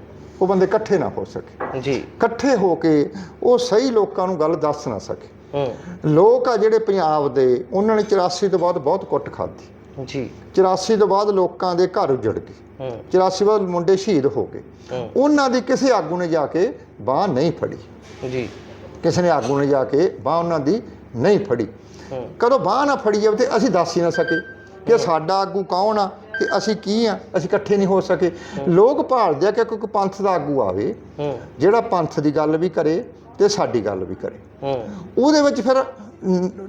ਉਹ ਬੰਦੇ ਇਕੱਠੇ ਨਾ ਹੋ ਸਕੇ। ਜੀ। ਇਕੱਠੇ ਹੋ ਕੇ ਉਹ ਸਹੀ ਲੋਕਾਂ ਨੂੰ ਗੱਲ ਦੱਸ ਨਾ ਸਕੇ। ਲੋਕ ਆ ਜਿਹੜੇ ਪੰਜਾਬ ਦੇ ਉਹਨਾਂ ਨੇ 84 ਤੋਂ ਬਾਅਦ ਬਹੁਤ ਕੁੱਟ ਖਾਧੀ। ਜੀ। 84 ਤੋਂ ਬਾਅਦ ਲੋਕਾਂ ਦੇ ਘਰ ਉਜੜ ਗਏ। ਹੂੰ। 84 ਬਾਅਦ ਮੁੰਡੇ ਸ਼ਹੀਦ ਹੋ ਗਏ। ਉਹਨਾਂ ਦੀ ਕਿਸੇ ਆਗੂ ਨੇ ਜਾ ਕੇ ਬਾਹ ਨਹੀਂ ਫੜੀ। ਜੀ। ਕਿਸੇ ਨੇ ਆਗੂ ਨੇ ਜਾ ਕੇ ਬਾਹ ਉਹਨਾਂ ਦੀ ਨਹੀਂ ਫੜੀ। ਕਦੋਂ ਬਾਹ ਨਾ ਫੜੀ ਜਾਵੇ ਤੇ ਅਸੀਂ ਦੱਸ ਹੀ ਨਾ ਸਕੇ ਕਿ ਸਾਡਾ ਆਗੂ ਕੌਣ ਆ ਤੇ ਅਸੀਂ ਕੀ ਆ ਅਸੀਂ ਇਕੱਠੇ ਨਹੀਂ ਹੋ ਸਕੇ। ਲੋਕ ਭਾਲਦੇ ਆ ਕਿ ਕੋਈ ਪੰਥ ਦਾ ਆਗੂ ਆਵੇ ਜਿਹੜਾ ਪੰਥ ਦੀ ਗੱਲ ਵੀ ਕਰੇ ਤੇ ਸਾਡੀ ਗੱਲ ਵੀ ਕਰੇ। ਉਹਦੇ ਵਿੱਚ ਫਿਰ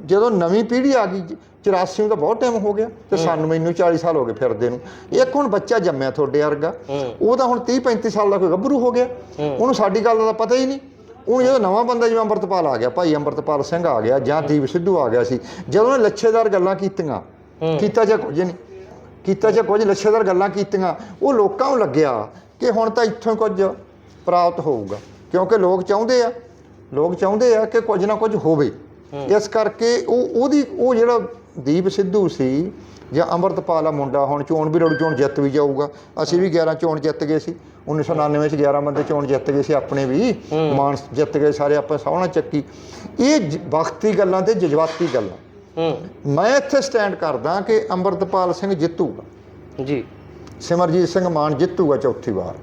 ਜਦੋਂ ਨਵੀਂ ਪੀੜ੍ਹੀ ਆ ਗਈ 84 ਨੂੰ ਤਾਂ ਬਹੁਤ ਟਾਈਮ ਹੋ ਗਿਆ ਤੇ ਸਾਨੂੰ ਮੈਨੂੰ 40 ਸਾਲ ਹੋ ਗਏ ਫਿਰਦੇ ਨੂੰ। ਇੱਕ ਹੁਣ ਬੱਚਾ ਜੰਮਿਆ ਤੁਹਾਡੇ ਵਰਗਾ ਉਹ ਤਾਂ ਹੁਣ 30 35 ਸਾਲ ਦਾ ਕੋਈ ਗੱਭਰੂ ਹੋ ਗਿਆ। ਉਹਨੂੰ ਸਾਡੀ ਗੱਲ ਦਾ ਪਤਾ ਹੀ ਨਹੀਂ। ਹੁਣ ਜਦੋਂ ਨਵਾਂ ਬੰਦਾ ਜਿਵੇਂ ਅੰਮ੍ਰਿਤਪਾਲ ਆ ਗਿਆ ਭਾਈ ਅੰਮ੍ਰਿਤਪਾਲ ਸਿੰਘ ਆ ਗਿਆ ਜਾਂ ਦੀਪ ਸਿੱਧੂ ਆ ਗਿਆ ਸੀ ਜਦੋਂ ਉਹਨੇ ਲੱਛੇਦਾਰ ਗੱਲਾਂ ਕੀਤੀਆਂ ਕੀਤਾ ਜਾਂ ਕੁਝ ਨਹੀਂ ਕੀਤਾ ਜਾਂ ਕੁਝ ਲੱਛੇਦਾਰ ਗੱਲਾਂ ਕੀਤੀਆਂ ਉਹ ਲੋਕਾਂ ਨੂੰ ਲੱਗਿਆ ਕਿ ਹੁਣ ਤਾਂ ਇੱਥੋਂ ਕੁਝ ਪ੍ਰਾਪਤ ਹੋਊਗਾ। ਕਿਉਂਕਿ ਲੋਕ ਚਾਹੁੰਦੇ ਆ ਲੋਕ ਚਾਹੁੰਦੇ ਆ ਕਿ ਕੁਝ ਨਾ ਕੁਝ ਹੋਵੇ। ਇਸ ਕਰਕੇ ਉਹ ਉਹਦੀ ਉਹ ਜਿਹੜਾ ਦੀਪ ਸਿੱਧੂ ਸੀ ਜਾਂ ਅੰਮ੍ਰਿਤਪਾਲ ਆ ਮੁੰਡਾ ਹੁਣ ਚੋਣ ਵੀ ਲੜੂ ਚੋਣ ਜਿੱਤ ਵੀ ਜਾਊਗਾ। ਅਸੀਂ ਵੀ 11 ਚੋਣ ਜਿੱਤ ਗਏ ਸੀ। 1999 ਚ 11 ਬੰਦੇ ਚੋਣ ਜਿੱਤ ਗਏ ਸੀ ਆਪਣੇ ਵੀ ਮਾਨ ਜਿੱਤ ਗਏ ਸਾਰੇ ਆਪਾਂ ਸੋਹਣਾ ਚੱਕੀ। ਇਹ ਵਕਤੀ ਗੱਲਾਂ ਤੇ ਜਜ਼ਬਾਤੀ ਗੱਲਾਂ। ਮੈਂ ਇੱਥੇ ਸਟੈਂਡ ਕਰਦਾ ਕਿ ਅੰਮ੍ਰਿਤਪਾਲ ਸਿੰਘ ਜਿੱਤੂਗਾ। ਜੀ। ਸਿਮਰਜੀਤ ਸਿੰਘ ਮਾਨ ਜਿੱਤੂਗਾ ਚੌਥੀ ਵਾਰ।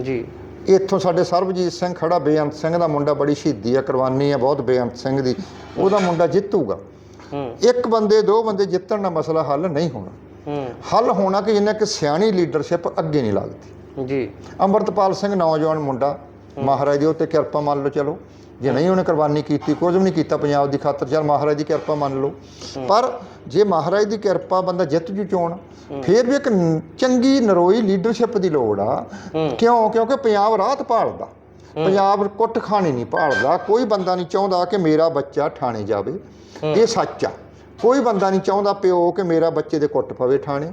ਜੀ। ਇੱਥੋਂ ਸਾਡੇ ਸਰਬਜੀਤ ਸਿੰਘ ਖੜਾ ਬੇਅੰਤ ਸਿੰਘ ਦਾ ਮੁੰਡਾ ਬੜੀ ਸ਼ਹੀਦੀ ਆ ਕੁਰਬਾਨੀ ਆ ਬਹੁਤ ਬੇਅੰਤ ਸਿੰਘ ਦੀ। ਉਹਦਾ ਮੁੰਡਾ ਜਿੱਤੂਗਾ। ਇੱਕ ਬੰਦੇ ਦੋ ਬੰਦੇ ਜਿੱਤਣ ਦਾ ਮਸਲਾ ਹੱਲ ਨਹੀਂ ਹੋਣਾ। ਹੱਲ ਹੋਣਾ ਕਿ ਜਿੰਨਾ ਕਿ ਸਿਆਣੀ ਲੀਡਰਸ਼ਿਪ ਅੱਗੇ ਨਹੀਂ ਲੱਗਦੀ ਜੀ। ਅੰਮ੍ਰਿਤਪਾਲ ਸਿੰਘ ਨੌਜਵਾਨ ਮੁੰਡਾ ਮਹਾਰਾਜ ਦੀ ਉੱਤੇ ਕਿਰਪਾ ਮੰਨ ਲਓ ਚਲੋ। ਜੇ ਨਹੀਂ ਉਹਨੇ ਕੁਰਬਾਨੀ ਕੀਤੀ ਕੁਝ ਵੀ ਨਹੀਂ ਕੀਤਾ ਪੰਜਾਬ ਦੀ ਖਾਤਰ ਚੱਲ ਮਹਾਰਾਜ ਦੀ ਕਿਰਪਾ ਮੰਨ ਲਓ। ਪਰ ਜੇ ਮਹਾਰਾਜ ਦੀ ਕਿਰਪਾ ਬੰਦਾ ਜਿੱਤ ਜੂ ਚੋਣ ਫਿਰ ਵੀ ਇੱਕ ਚੰਗੀ ਨਰੋਈ ਲੀਡਰਸ਼ਿਪ ਦੀ ਲੋੜ ਆ। ਕਿਉਂ? ਕਿਉਂਕਿ ਪੰਜਾਬ ਰਾਹਤ ਭਾਲਦਾ ਪੰਜਾਬ ਕੁੱਟ ਖਾਣੀ ਨਹੀਂ ਭਾਲਦਾ ਕੋਈ ਬੰਦਾ ਨਹੀਂ ਚਾਹੁੰਦਾ ਕਿ ਮੇਰਾ ਬੱਚਾ ਠਾਣੇ ਜਾਵੇ। ਇਹ ਸੱਚ ਆ। ਕੋਈ ਬੰਦਾ ਨਹੀਂ ਚਾਹੁੰਦਾ ਪਿਓ ਕਿ ਮੇਰਾ ਬੱਚੇ ਦੇ ਕੁੱਟ ਪਵੇ ਠਾਣੇ।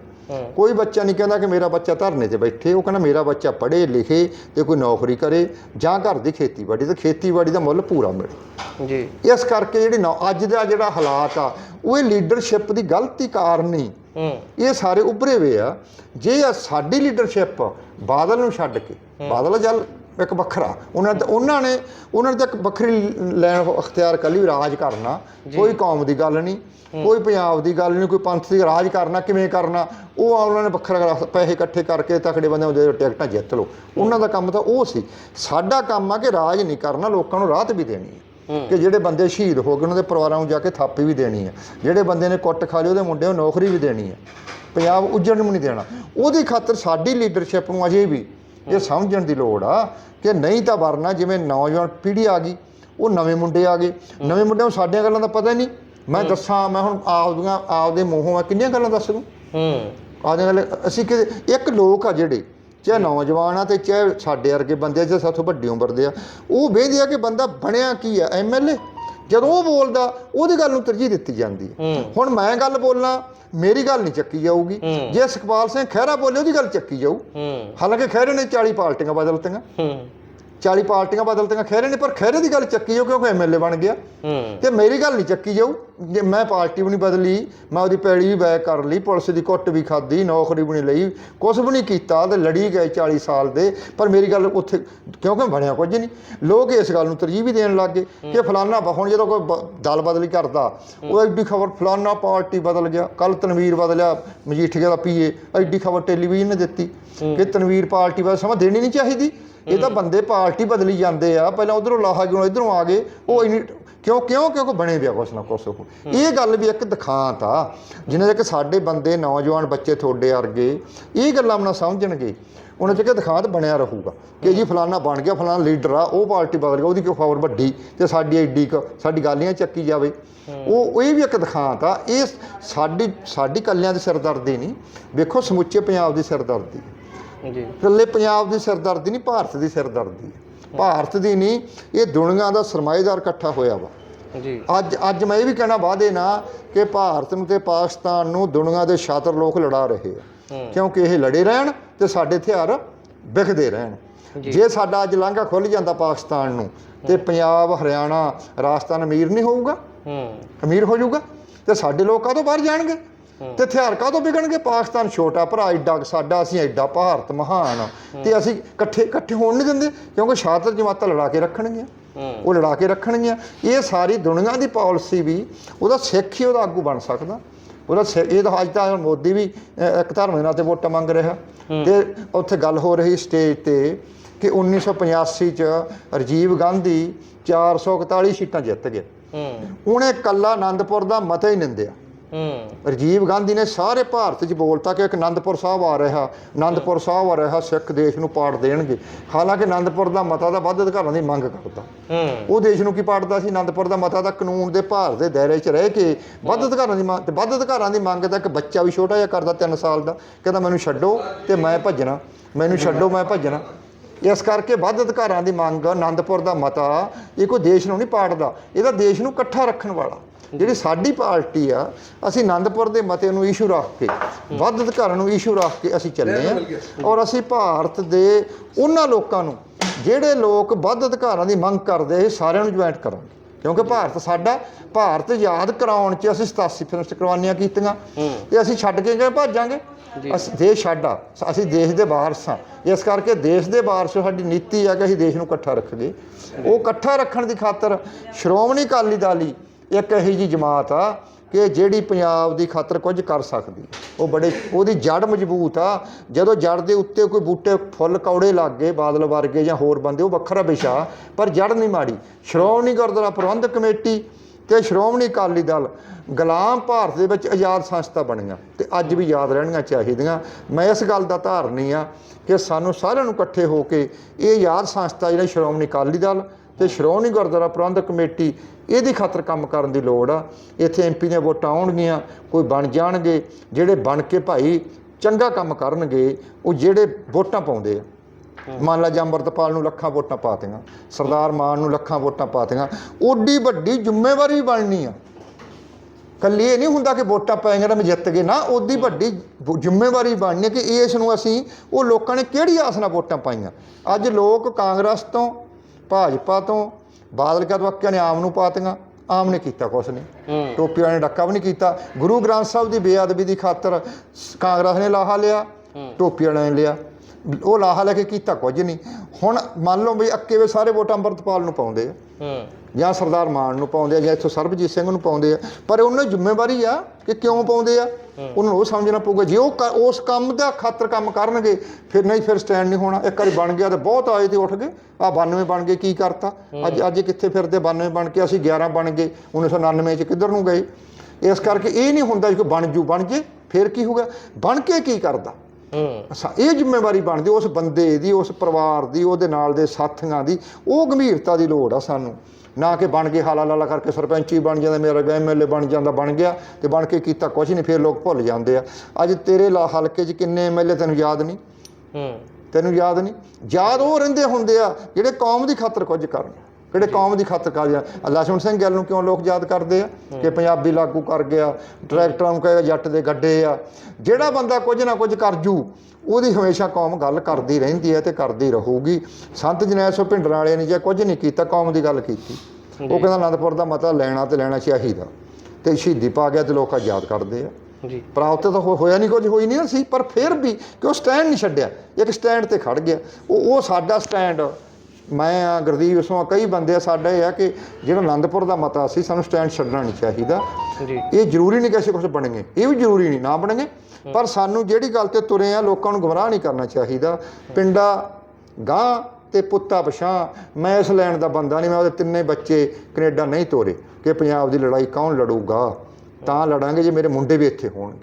ਕੋਈ ਬੱਚਾ ਨਹੀਂ ਕਹਿੰਦਾ ਕਿ ਮੇਰਾ ਬੱਚਾ ਧਰਨੇ ਤੇ ਬੈਠੇ ਉਹ ਕਹਿੰਦਾ ਮੇਰਾ ਬੱਚਾ ਪੜ੍ਹੇ ਲਿਖੇ ਤੇ ਕੋਈ ਨੌਕਰੀ ਕਰੇ ਜਾਂ ਘਰ ਦੀ ਖੇਤੀਬਾੜੀ ਤੇ ਖੇਤੀਬਾੜੀ ਦਾ ਮੁੱਲ ਪੂਰਾ ਮਿਲੇ। ਜੀ। ਇਸ ਕਰਕੇ ਜਿਹੜੀ ਅੱਜ ਦਾ ਜਿਹੜਾ ਹਾਲਾਤ ਆ ਉਹ ਇਹ ਲੀਡਰਸ਼ਿਪ ਦੀ ਗਲਤੀ ਕਾਰਨ ਨਹੀਂ। ਹੂੰ। ਇਹ ਸਾਰੇ ਉੱਭਰੇ ਹੋਏ ਆ। ਜੇ ਸਾਡੀ ਲੀਡਰਸ਼ਿਪ ਬਾਦਲ ਨੂੰ ਛੱਡ ਕੇ ਬਾਦਲ ਜਲ ਇੱਕ ਵੱਖਰਾ। ਉਹਨਾਂ ਤੇ ਉਹਨਾਂ ਨੇ ਉਹਨਾਂ ਨੇ ਤਾਂ ਇੱਕ ਵੱਖਰੀ ਲੈਣ ਅਖਤਿਆਰ ਕਰ ਲਈ ਰਾਜ ਕਰਨਾ। ਕੋਈ ਕੌਮ ਦੀ ਗੱਲ ਨਹੀਂ। ਕੋਈ ਪੰਜਾਬ ਦੀ ਗੱਲ ਨਹੀਂ। ਕੋਈ ਪੰਥ ਦੀ ਰਾਜ ਕਰਨਾ। ਕਿਵੇਂ ਕਰਨਾ? ਉਹ ਉਹਨਾਂ ਨੇ ਵੱਖਰਾ ਪੈਸੇ ਇਕੱਠੇ ਕਰਕੇ ਤਕੜੇ ਬੰਦਿਆਂ ਦੇ ਟਿਕਟਾਂ ਜਿੱਤ ਲਓ। ਉਹਨਾਂ ਦਾ ਕੰਮ ਤਾਂ ਉਹ ਸੀ। ਸਾਡਾ ਕੰਮ ਆ ਕਿ ਰਾਜ ਨਹੀਂ ਕਰਨਾ ਲੋਕਾਂ ਨੂੰ ਰਾਹਤ ਵੀ ਦੇਣੀ ਹੈ। ਕਿ ਜਿਹੜੇ ਬੰਦੇ ਸ਼ਹੀਦ ਹੋ ਗਏ ਉਹਨਾਂ ਦੇ ਪਰਿਵਾਰਾਂ ਨੂੰ ਜਾ ਕੇ ਥਾਪੀ ਵੀ ਦੇਣੀ ਹੈ। ਜਿਹੜੇ ਬੰਦੇ ਨੇ ਕੁੱਟ ਖਾ ਲਈ ਉਹਦੇ ਮੁੰਡਿਆਂ ਨੂੰ ਨੌਕਰੀ ਵੀ ਦੇਣੀ ਹੈ। ਪੰਜਾਬ ਉੱਜੜਨ ਨੂੰ ਨਹੀਂ ਦੇਣਾ। ਉਹਦੀ ਖਾਤਰ ਸਾਡੀ ਲੀਡਰਸ਼ਿਪ ਨੂੰ ਅਜੇ ਵੀ ਇਹ ਸਮਝਣ ਦੀ ਲੋੜ ਆ ਕਿ ਨਹੀਂ ਤਾਂ ਵਰਨਾ ਜਿਵੇਂ ਨੌਜਵਾਨ ਪੀੜ੍ਹੀ ਆ ਗਈ ਉਹ ਨਵੇਂ ਮੁੰਡੇ ਆ ਗਏ। ਨਵੇਂ ਮੁੰਡਿਆਂ ਨੂੰ ਸਾਡੀਆਂ ਗੱਲਾਂ ਦਾ ਪਤਾ ਹੀ ਨਹੀਂ। ਮੈਂ ਦੱਸਾਂ ਮੈਂ ਹੁਣ ਆਪਦੀਆਂ ਆਪਦੇ ਮੂੰਹੋਂ ਮੈਂ ਕਿੰਨੀਆਂ ਗੱਲਾਂ ਦੱਸ ਦੂੰ? ਹੂੰ। ਆਪਦੀਆਂ ਗੱਲ ਅਸੀਂ ਕਿ ਇੱਕ ਲੋਕ ਆ ਜਿਹੜੇ ਚਾਹੇ ਨੌਜਵਾਨ ਆ ਤੇ ਚਾਹੇ ਸਾਡੇ ਵਰਗੇ ਬੰਦੇ ਆ ਜਾਂ ਸਾਥੋਂ ਵੱਡੀ ਉਮਰ ਦੇ ਆ ਉਹ ਵੇਖਦੇ ਆ ਕਿ ਬੰਦਾ ਬਣਿਆ ਕੀ ਆ ਐਮਐਲਏ ਜਦੋਂ ਉਹ ਬੋਲਦਾ ਉਹਦੀ ਗੱਲ ਨੂੰ ਤਰਜੀਹ ਦਿੱਤੀ ਜਾਂਦੀ ਹੈ। ਹੁਣ ਮੈਂ ਗੱਲ ਬੋਲਾਂ ਮੇਰੀ ਗੱਲ ਨਹੀਂ ਚੱਕੀ ਜਾਊਗੀ। ਜੇ ਸੁਖਪਾਲ ਸਿੰਘ ਖਹਿਰਾ ਬੋਲੇ ਉਹਦੀ ਗੱਲ ਚੱਕੀ ਜਾਊ। ਹਾਲਾਂਕਿ ਖਹਿਰੇ ਨੇ 40 ਪਾਰਟੀਆਂ ਬਦਲਤੀਆਂ। ਹੂੰ। 40 ਪਾਰਟੀਆਂ ਬਦਲਤੀਆਂ ਖਹਿਰੇ ਨੇ ਪਰ ਖਹਿਰੇ ਦੀ ਗੱਲ ਚੱਕੀ ਜਾਊ ਕਿਉਂਕਿ ਐਮਐਲਏ ਬਣ ਗਿਆ। ਤੇ ਮੇਰੀ ਗੱਲ ਨਹੀਂ ਚੱਕੀ ਜਾਊ। ਜੇ ਮੈਂ ਪਾਰਟੀ ਵੀ ਨਹੀਂ ਬਦਲੀ ਮੈਂ ਉਹਦੀ ਪੈੜੀ ਵੀ ਬੈਕ ਕਰ ਲਈ ਪੁਲਿਸ ਦੀ ਕੁੱਟ ਵੀ ਖਾਦੀ ਨੌਕਰੀ ਵੀ ਨਹੀਂ ਲਈ ਕੁਝ ਵੀ ਨਹੀਂ ਕੀਤਾ ਤੇ ਲੜੀ ਗਏ 40 ਸਾਲ ਦੇ ਪਰ ਮੇਰੀ ਗੱਲ ਉੱਥੇ ਕਿਉਂਕਿ ਬਣਿਆ ਕੁਝ ਨਹੀਂ। ਲੋਕ ਇਸ ਗੱਲ ਨੂੰ ਤਰਜੀਹ ਵੀ ਦੇਣ ਲੱਗ ਗਏ ਕਿ ਫਲਾਨਾ ਹੁਣ ਜਦੋਂ ਕੋਈ ਦਲ ਬਦਲੀ ਕਰਦਾ ਉਹ ਐਡੀ ਖਬਰ ਫਲਾਨਾ ਪਾਰਟੀ ਬਦਲ ਗਿਆ ਕੱਲ ਤਨਵੀਰ ਬਦਲਿਆ ਮਜੀਠੀਆ ਦਾ ਪੀਏ ਐਡੀ ਖਬਰ ਟੈਲੀਵਿਜ਼ਨ ਨੇ ਦਿੱਤੀ ਕਿ ਤਨਵੀਰ ਪਾਰਟੀ ਬਦਲ ਸਮਾਂ ਦੇਣੀ ਨਹੀਂ ਚਾਹੀਦੀ। ਇਹ ਤਾਂ ਬੰਦੇ ਪਾਰਟੀ ਬਦਲੀ ਜਾਂਦੇ ਆ ਪਹਿਲਾਂ ਉਧਰੋਂ ਲਾਹਾ ਕਿਉਂ ਇਧਰੋਂ ਆ ਗਏ ਉਹ ਇੰਨੀ ਕਿਉਂ ਕਿਉਂ ਕਿਉਂਕਿ ਬਣੇ ਪਿਆ ਕੁਛ ਨਾ ਕੁਛ। ਉਹ ਇਹ ਗੱਲ ਵੀ ਇੱਕ ਦਿਖਾਂਤ ਆ ਜਿਨ੍ਹਾਂ ਦੇ ਕਿ ਸਾਡੇ ਬੰਦੇ ਨੌਜਵਾਨ ਬੱਚੇ ਤੁਹਾਡੇ ਵਰਗੇ ਇਹ ਗੱਲਾਂ ਨਾ ਸਮਝਣਗੇ। ਉਹਨਾਂ ਚ ਕਿ ਦਿਖਾਂਤ ਬਣਿਆ ਰਹੂਗਾ ਕਿ ਜੀ ਫਲਾਨਾ ਬਣ ਗਿਆ ਫਲਾਨਾ ਲੀਡਰ ਆ ਉਹ ਪਾਰਟੀ ਬਦਲ ਗਿਆ ਉਹਦੀ ਕਿਉਂ ਖਬਰ ਵੱਡੀ ਤੇ ਸਾਡੀ ਐਡੀ ਕੁ ਸਾਡੀ ਗਾਲੀਆਂ ਚੱਕੀ ਜਾਵੇ। ਉਹ ਇਹ ਵੀ ਇੱਕ ਦਿਖਾਂਤ ਆ ਇਹ ਸਾਡੀ ਸਾਡੀ ਕੱਲਿਆਂ ਦੀ ਸਿਰਦਰਦੀ ਨਹੀਂ। ਵੇਖੋ ਸਮੁੱਚੇ ਪੰਜਾਬ ਦੀ ਸਿਰਦਰਦੀ। ਜੀ। ਇਕੱਲੇ ਪੰਜਾਬ ਦੀ ਸਿਰਦਰਦੀ ਨਹੀਂ ਭਾਰਤ ਦੀ ਸਿਰਦਰਦੀ। ਹੈ ਭਾਰਤ ਦੀ ਨਹੀਂ ਇਹ ਦੁਨੀਆ ਦਾ ਸਰਮਾਏਦਾਰ ਇਕੱਠਾ ਹੋਇਆ ਵਾ। ਜੀ। ਅੱਜ ਅੱਜ ਮੈਂ ਇਹ ਵੀ ਕਹਿਣਾ ਵਾਅਦੇ ਨਾ ਕਿ ਭਾਰਤ ਨੂੰ ਤੇ ਪਾਕਿਸਤਾਨ ਨੂੰ ਦੁਨੀਆ ਦੇ ਸ਼ਾਤਰ ਲੋਕ ਲੜਾ ਰਹੇ ਆ। ਕਿਉਂਕਿ ਇਹ ਲੜੇ ਰਹਿਣ ਤੇ ਸਾਡੇ ਹਥਿਆਰ ਵਿਖਦੇ ਰਹਿਣ। ਜੀ। ਸਾਡਾ ਅੱਜ ਲਾਂਘਾ ਖੁੱਲ ਜਾਂਦਾ ਪਾਕਿਸਤਾਨ ਨੂੰ ਤੇ ਪੰਜਾਬ ਹਰਿਆਣਾ ਰਾਜਸਥਾਨ ਅਮੀਰ ਨਹੀਂ ਹੋਊਗਾ? ਹੂੰ। ਅਮੀਰ ਹੋ ਜਾਊਗਾ? ਤੇ ਸਾਡੇ ਲੋਕ ਕਾਹਤੋਂ ਬਾਹਰ ਜਾਣਗੇ? ਤੇ ਹਥਿਆਰ ਕਾਹਤੋਂ ਵਿਕਣਗੇ ਪਾਕਿਸਤਾਨ ਛੋਟਾ ਭਰਾ ਕੁ ਸਾਡਾ ਅਸੀਂ ਏਡਾ ਭਾਰਤ ਮਹਾਨ। ਤੇ ਅਸੀਂ ਇਕੱਠੇ ਇਕੱਠੇ ਹੋਣ ਨਹੀਂ ਦਿੰਦੇ ਕਿਉਂਕਿ ਸ਼ਾਤਰ ਜਮਾਤਾਂ ਲੜਾ ਕੇ ਰੱਖਣਗੀਆਂ। ਉਹ ਲੜਾ ਕੇ ਰੱਖਣਗੀਆਂ। ਇਹ ਸਾਰੀ ਦੁਨੀਆ ਦੀ ਪਾਲਿਸੀ ਵੀ ਉਹਦਾ ਸਿੱਖ ਹੀ ਉਹਦਾ ਆਗੂ ਬਣ ਸਕਦਾ। ਉਹਦਾ ਇਹ ਤਾਂ ਅੱਜ ਤਾਂ ਮੋਦੀ ਵੀ ਇੱਕ ਧਰਮ ਦੇ ਨਾਂ ਤੇ ਵੋਟਾਂ ਮੰਗ ਰਿਹਾ। ਤੇ ਉੱਥੇ ਗੱਲ ਹੋ ਰਹੀ ਸਟੇਜ ਤੇ ਕਿ 1985 ਚ ਰਾਜੀਵ ਗਾਂਧੀ 441 ਸੀਟਾਂ ਜਿੱਤ ਗਿਆ ਉਹਨੇ ਕੱਲਾ ਆਨੰਦਪੁਰ ਦਾ ਮਤਾ ਹੀ ਨਿੰਦਿਆ ਹੂੰ। ਰਾਜੀਵ ਗਾਂਧੀ ਨੇ ਸਾਰੇ ਭਾਰਤ 'ਚ ਬੋਲਤਾ ਕਿ ਇੱਕ ਆਨੰਦਪੁਰ ਸਾਹਿਬ ਆ ਰਿਹਾ ਆਨੰਦਪੁਰ ਸਾਹਿਬ ਆ ਰਿਹਾ ਸਿੱਖ ਦੇਸ਼ ਨੂੰ ਪਾੜ ਦੇਣਗੇ। ਹਾਲਾਂਕਿ ਆਨੰਦਪੁਰ ਦਾ ਮਤਾ ਦਾ ਵੱਧ ਅਧਿਕਾਰਾਂ ਦੀ ਮੰਗ ਕਰਦਾ। ਹੂੰ। ਉਹ ਦੇਸ਼ ਨੂੰ ਕੀ ਪਾੜਦਾ ਸੀ? ਆਨੰਦਪੁਰ ਦਾ ਮਤਾ ਦਾ ਕਾਨੂੰਨ ਦੇ ਭਾਰ ਦੇ ਦਾਇਰੇ 'ਚ ਰਹਿ ਕੇ ਵੱਧ ਅਧਿਕਾਰਾਂ ਦੀ ਮੰਗ ਤੇ ਵੱਧ ਅਧਿਕਾਰਾਂ ਦੀ ਮੰਗ ਤਾਂ ਇੱਕ ਬੱਚਾ ਵੀ ਛੋਟਾ ਜਿਹਾ ਕਰਦਾ 3 ਸਾਲ ਦਾ ਕਹਿੰਦਾ ਮੈਨੂੰ ਛੱਡੋ ਤੇ ਮੈਂ ਭੱਜਣਾ ਮੈਨੂੰ ਛੱਡੋ ਮੈਂ ਭੱਜਣਾ। ਇਸ ਕਰਕੇ ਵੱਧ ਅਧਿਕਾਰਾਂ ਦੀ ਮੰਗ ਆਨੰਦਪੁਰ ਦਾ ਮਤਾ ਇਹ ਕੋਈ ਦੇਸ਼ ਨੂੰ ਨਹੀਂ ਪਾੜਦਾ ਇਹਦਾ ਦੇਸ਼ ਨੂੰ ਇਕੱਠਾ ਰੱਖਣ ਵਾਲਾ। ਜਿਹੜੀ ਸਾਡੀ ਪਾਰਟੀ ਆ ਅਸੀਂ ਆਨੰਦਪੁਰ ਦੇ ਮਤੇ ਨੂੰ ਇਸ਼ੂ ਰੱਖ ਕੇ ਵੱਧ ਅਧਿਕਾਰਾਂ ਨੂੰ ਇਸ਼ੂ ਰੱਖ ਕੇ ਅਸੀਂ ਚੱਲੇ ਆ। ਔਰ ਅਸੀਂ ਭਾਰਤ ਦੇ ਉਹਨਾਂ ਲੋਕਾਂ ਨੂੰ ਜਿਹੜੇ ਲੋਕ ਵੱਧ ਅਧਿਕਾਰਾਂ ਦੀ ਮੰਗ ਕਰਦੇ ਇਹ ਸਾਰਿਆਂ ਨੂੰ ਜੁਆਇੰਟ ਕਰਾਂਗੇ। ਕਿਉਂਕਿ ਭਾਰਤ ਸਾਡਾ ਭਾਰਤ ਯਾਦ ਕਰਾਉਣ 'ਚ ਅਸੀਂ 87 ਫਿਲਮਸ ਕੁਰਬਾਨੀਆਂ ਕੀਤੀਆਂ ਤੇ ਅਸੀਂ ਛੱਡ ਕੇ ਗਏ ਭਾਜਾਂਗੇ? ਅਸੀਂ ਦੇਸ਼ ਸਾਡਾ ਅਸੀਂ ਦੇਸ਼ ਦੇ ਵਾਰਸ ਹਾਂ। ਇਸ ਕਰਕੇ ਦੇਸ਼ ਦੇ ਵਾਰਸ ਸਾਡੀ ਨੀਤੀ ਆ ਕਿ ਅਸੀਂ ਦੇਸ਼ ਨੂੰ ਇਕੱਠਾ ਰੱਖੀਏ। ਉਹ ਇਕੱਠਾ ਰੱਖਣ ਦੀ ਖਾਤਰ ਸ਼੍ਰੋਮਣੀ ਅਕਾਲੀ ਦਲ ਹੀ ਇੱਕ ਇਹੋ ਜੀ ਜਮਾਤ ਆ ਕਿ ਜਿਹੜੀ ਪੰਜਾਬ ਦੀ ਖਾਤਰ ਕੁਝ ਕਰ ਸਕਦੀ ਉਹ ਬੜੇ, ਉਹਦੀ ਜੜ ਮਜ਼ਬੂਤ ਆ। ਜਦੋਂ ਜੜ ਦੇ ਉੱਤੇ ਕੋਈ ਬੂਟੇ ਫੁੱਲ ਕੌੜੇ ਲੱਗ ਗਏ, ਬਾਦਲ ਵਰਗੇ ਜਾਂ ਹੋਰ ਬੰਦੇ, ਉਹ ਵੱਖਰਾ ਵਿਸ਼ਾ। ਪਰ ਜੜ ਨਹੀਂ ਮਾੜੀ। ਸ਼੍ਰੋਮਣੀ ਗੁਰਦੁਆਰਾ ਪ੍ਰਬੰਧਕ ਕਮੇਟੀ ਤੇ ਸ਼੍ਰੋਮਣੀ ਅਕਾਲੀ ਦਲ, ਗੁਲਾਮ ਭਾਰਤ ਦੇ ਵਿੱਚ ਆਜ਼ਾਦ ਸੰਸਥਾ ਬਣੀਆਂ ਤੇ ਅੱਜ ਵੀ ਯਾਦ ਰਹਿਣੀਆਂ ਚਾਹੀਦੀਆਂ। ਮੈਂ ਇਸ ਗੱਲ ਦਾ ਧਾਰਨੀ ਆ ਕਿ ਸਾਨੂੰ ਸਾਰਿਆਂ ਨੂੰ ਇਕੱਠੇ ਹੋ ਕੇ ਇਹ ਆਜ਼ਾਦ ਸੰਸਥਾ, ਜਿਹੜਾ ਸ਼੍ਰੋਮਣੀ ਅਕਾਲੀ ਦਲ ਤੇ ਸ਼੍ਰੋਮਣੀ ਗੁਰਦੁਆਰਾ ਪ੍ਰਬੰਧਕ ਕਮੇਟੀ ਇਹਦੀ ਖਾਤਰ ਕੰਮ ਕਰਨ ਦੀ ਲੋੜ ਆ। ਇੱਥੇ ਐਮਪੀ ਦੀਆਂ ਵੋਟਾਂ ਆਉਣਗੀਆਂ ਕੋਈ ਬਣ ਜਾਣਗੇ ਜਿਹੜੇ ਬਣ ਕੇ ਭਾਈ ਚੰਗਾ ਕੰਮ ਕਰਨਗੇ ਉਹ ਜਿਹੜੇ ਵੋਟਾਂ ਪਾਉਂਦੇ ਆ। ਮੰਨ ਲਾ ਜੀ ਅੰਮ੍ਰਿਤਪਾਲ ਨੂੰ ਲੱਖਾਂ ਵੋਟਾਂ ਪਾਤੀਆਂ ਸਰਦਾਰ ਮਾਨ ਨੂੰ ਲੱਖਾਂ ਵੋਟਾਂ ਪਾਤੀਆਂ ਓਡੀ ਵੱਡੀ ਜ਼ਿੰਮੇਵਾਰੀ ਬਣਨੀ ਆ। ਕੱਲੀ ਇਹ ਨਹੀਂ ਹੁੰਦਾ ਕਿ ਵੋਟਾਂ ਪਾਏਗਾ ਤਾਂ ਮੈਂ ਜਿੱਤ ਗਏ। ਨਾ ਉਹਦੀ ਵੱਡੀ ਜ਼ਿੰਮੇਵਾਰੀ ਬਣਨੀ ਕਿ ਇਸ ਨੂੰ ਅਸੀਂ ਉਹ ਲੋਕਾਂ ਨੇ ਕਿਹੜੀ ਆਸ ਨਾਲ ਵੋਟਾਂ ਪਾਈਆਂ? ਅੱਜ ਲੋਕ ਕਾਂਗਰਸ ਤੋਂ ਭਾਜਪਾ ਤੋਂ ਬਾਦਲ ਕਦਵੱਕਿਆਂ ਨੇ ਆਮ ਨੂੰ ਪਾਤੀਆਂ ਆਮ ਨੇ ਕੀਤਾ ਕੁਛ ਨਹੀਂ। ਟੋਪੀਆਂ ਨੇ ਡੱਕਾ ਵੀ ਨਹੀਂ ਕੀਤਾ। ਗੁਰੂ ਗ੍ਰੰਥ ਸਾਹਿਬ ਦੀ ਬੇਅਦਬੀ ਦੀ ਖਾਤਰ ਕਾਂਗਰਸ ਨੇ ਲਾਹਾ ਲਿਆ ਟੋਪੀਆਂ ਨੇ ਲਿਆ। ਉਹ ਲਾਹਾ ਲੈ ਕੇ ਕੀਤਾ ਕੁਝ ਨਹੀਂ। ਹੁਣ ਮੰਨ ਲਓ ਵੀ ਅੱਕੇ ਵੇ ਸਾਰੇ ਵੋਟ ਅੰਮ੍ਰਿਤਪਾਲ ਨੂੰ ਪਾਉਂਦੇ ਆ। ਹੂੰ। ਜਾਂ ਸਰਦਾਰ ਮਾਨ ਨੂੰ ਪਾਉਂਦੇ ਆ ਜਾਂ ਇੱਥੋਂ ਸਰਬਜੀਤ ਸਿੰਘ ਨੂੰ ਪਾਉਂਦੇ ਆ। ਪਰ ਉਹਨਾਂ ਦੀ ਜ਼ਿੰਮੇਵਾਰੀ ਆ ਕਿ ਕਿਉਂ ਪਾਉਂਦੇ ਆ? ਉਹਨਾਂ ਨੂੰ ਉਹ ਸਮਝਣਾ ਪਊਗਾ। ਜੇ ਉਹ ਉਸ ਕੰਮ ਦਾ ਖਾਤਰ ਕੰਮ ਕਰਨਗੇ ਫਿਰ ਨਹੀਂ ਫਿਰ ਸਟੈਂਡ ਨਹੀਂ ਹੋਣਾ। ਇੱਕ ਵਾਰੀ ਬਣ ਗਿਆ ਤੇ ਬਹੁਤ ਆਏ ਤੇ ਉੱਠ ਗਏ। ਆ 92 ਬਣ ਗਏ ਕੀ ਕਰਤਾ? ਅੱਜ ਅੱਜ ਕਿੱਥੇ ਫਿਰਦੇ? 92 ਬਣ ਕੇ ਅਸੀਂ 11 ਬਣ ਗਏ। 1999 ਚ ਕਿੱਧਰ ਨੂੰ ਗਏ? ਇਸ ਕਰਕੇ ਇਹ ਨਹੀਂ ਹੁੰਦਾ ਕਿ ਬਣ ਜੂ ਬਣ ਜੇ ਫਿਰ ਕੀ ਹੋਊਗਾ? ਬਣ ਕੇ ਕੀ ਕਰਦਾ? ਇਹ ਜ਼ਿੰਮੇਵਾਰੀ ਬਣਦੀ ਉਸ ਬੰਦੇ ਦੀ ਉਸ ਪਰਿਵਾਰ ਦੀ ਉਹਦੇ ਨਾਲ ਦੇ ਸਾਥੀਆਂ ਦੀ। ਉਹ ਗੰਭੀਰਤਾ ਦੀ ਲੋੜ ਆ ਸਾਨੂੰ। ਨਾ ਕਿ ਬਣ ਕੇ ਹਾਲਾ ਲਾਲਾ ਕਰਕੇ ਸਰਪੰਚ ਹੀ ਬਣ ਜਾਂਦਾ ਮੇਰਾ ਐਮਐਲਏ ਬਣ ਜਾਂਦਾ ਬਣ ਗਿਆ ਤੇ ਬਣ ਕੇ ਕੀਤਾ ਕੁਝ ਨਹੀਂ ਫਿਰ ਲੋਕ ਭੁੱਲ ਜਾਂਦੇ ਆ। ਅੱਜ ਤੇਰੇ ਲਾ ਹਲਕੇ 'ਚ ਕਿੰਨੇ ਐਮਐਲਏ ਤੈਨੂੰ ਯਾਦ ਨਹੀਂ? ਹੂੰ। ਤੈਨੂੰ ਯਾਦ ਨਹੀਂ? ਯਾਦ ਉਹ ਰਹਿੰਦੇ ਹੁੰਦੇ ਆ ਜਿਹੜੇ ਕੌਮ ਦੀ ਖਾਤਰ ਕੁਝ ਕਰਨ। ਜਿਹੜੇ ਕੌਮ ਦੀ ਖਾਤਰ ਕਰ ਜਾ ਲਛਮਣ ਸਿੰਘ ਗੱਲ ਨੂੰ ਕਿਉਂ ਲੋਕ ਯਾਦ ਕਰਦੇ ਆ? ਕਿ ਪੰਜਾਬੀ ਲਾਗੂ ਕਰ ਗਿਆ ਟਰੈਕਟਰਾਂ ਨੂੰ ਕਹੇਗਾ ਜੱਟ ਦੇ ਗੱਡੇ ਆ। ਜਿਹੜਾ ਬੰਦਾ ਕੁਝ ਨਾ ਕੁਝ ਕਰ ਜੂ ਉਹਦੀ ਹਮੇਸ਼ਾ ਕੌਮ ਗੱਲ ਕਰਦੀ ਰਹਿੰਦੀ ਹੈ ਤੇ ਕਰਦੀ ਰਹੂਗੀ। ਸੰਤ ਜਨੈਲ ਸੋ ਭਿੰਡਰਾਂ ਵਾਲੇ ਨੇ ਜੇ ਕੁਝ ਨਹੀਂ ਕੀਤਾ ਕੌਮ ਦੀ ਗੱਲ ਕੀਤੀ। ਉਹ ਕਹਿੰਦਾ ਆਨੰਦਪੁਰ ਦਾ ਮਤਾ ਲੈਣਾ ਤੇ ਲੈਣਾ ਚਾਹੀਦਾ ਤੇ ਸ਼ਹੀਦੀ ਪਾ ਗਿਆ ਤੇ ਲੋਕ ਯਾਦ ਕਰਦੇ ਆ। ਜੀ। ਪ੍ਰਾਪਤ ਤਾਂ ਹੋਇਆ ਨਹੀਂ ਕੁਝ ਹੋਈ ਨਹੀਂ ਸੀ ਪਰ ਫਿਰ ਵੀ ਕਿ ਉਹ ਸਟੈਂਡ ਨਹੀਂ ਛੱਡਿਆ। ਇੱਕ ਸਟੈਂਡ ਤੇ ਖੜ ਗਿਆ। ਉਹ ਉਹ ਸਾਡਾ ਸਟੈਂਡ ਮੈਂ ਆ ਗੁਰਦੀਪ ਆ ਕਈ ਬੰਦੇ ਆ ਸਾਡਾ ਆ ਕਿ ਜਿਹੜਾ ਆਨੰਦਪੁਰ ਦਾ ਮਤਾ ਸੀ ਸਾਨੂੰ ਸਟੈਂਡ ਛੱਡਣਾ ਨਹੀਂ ਚਾਹੀਦਾ। ਜੀ। ਇਹ ਜ਼ਰੂਰੀ ਨਹੀਂ ਕਿ ਅਸੀਂ ਕੁਝ ਬਣेंगे ਇਹ ਵੀ ਜ਼ਰੂਰੀ ਨਹੀਂ ਨਾ ਬਣेंगे ਪਰ ਸਾਨੂੰ ਜਿਹੜੀ ਗੱਲ ਤੇ ਤੁਰੇ ਆ ਲੋਕਾਂ ਨੂੰ ਗੁੰਮਰਾਹ ਨਹੀਂ ਕਰਨਾ ਚਾਹੀਦਾ। ਪਿੰਡਾ ਗਾਂ ਤੇ ਪੁੱਤਾ ਪਛਾਂ ਮੈਂ ਇਸ ਲੈਣ ਦਾ ਬੰਦਾ ਨਹੀਂ ਮੈਂ ਉਹਦੇ ਤਿੰਨੇ ਬੱਚੇ ਕੈਨੇਡਾ ਨਹੀਂ ਤੋਰੇ ਕਿ ਪੰਜਾਬ ਦੀ ਲੜਾਈ ਕੌਣ ਲੜੂਗਾ? ਤਾਂ ਲੜਾਂਗੇ ਜੇ ਮੇਰੇ ਮੁੰਡੇ ਵੀ ਇੱਥੇ ਹੋਣਗੇ।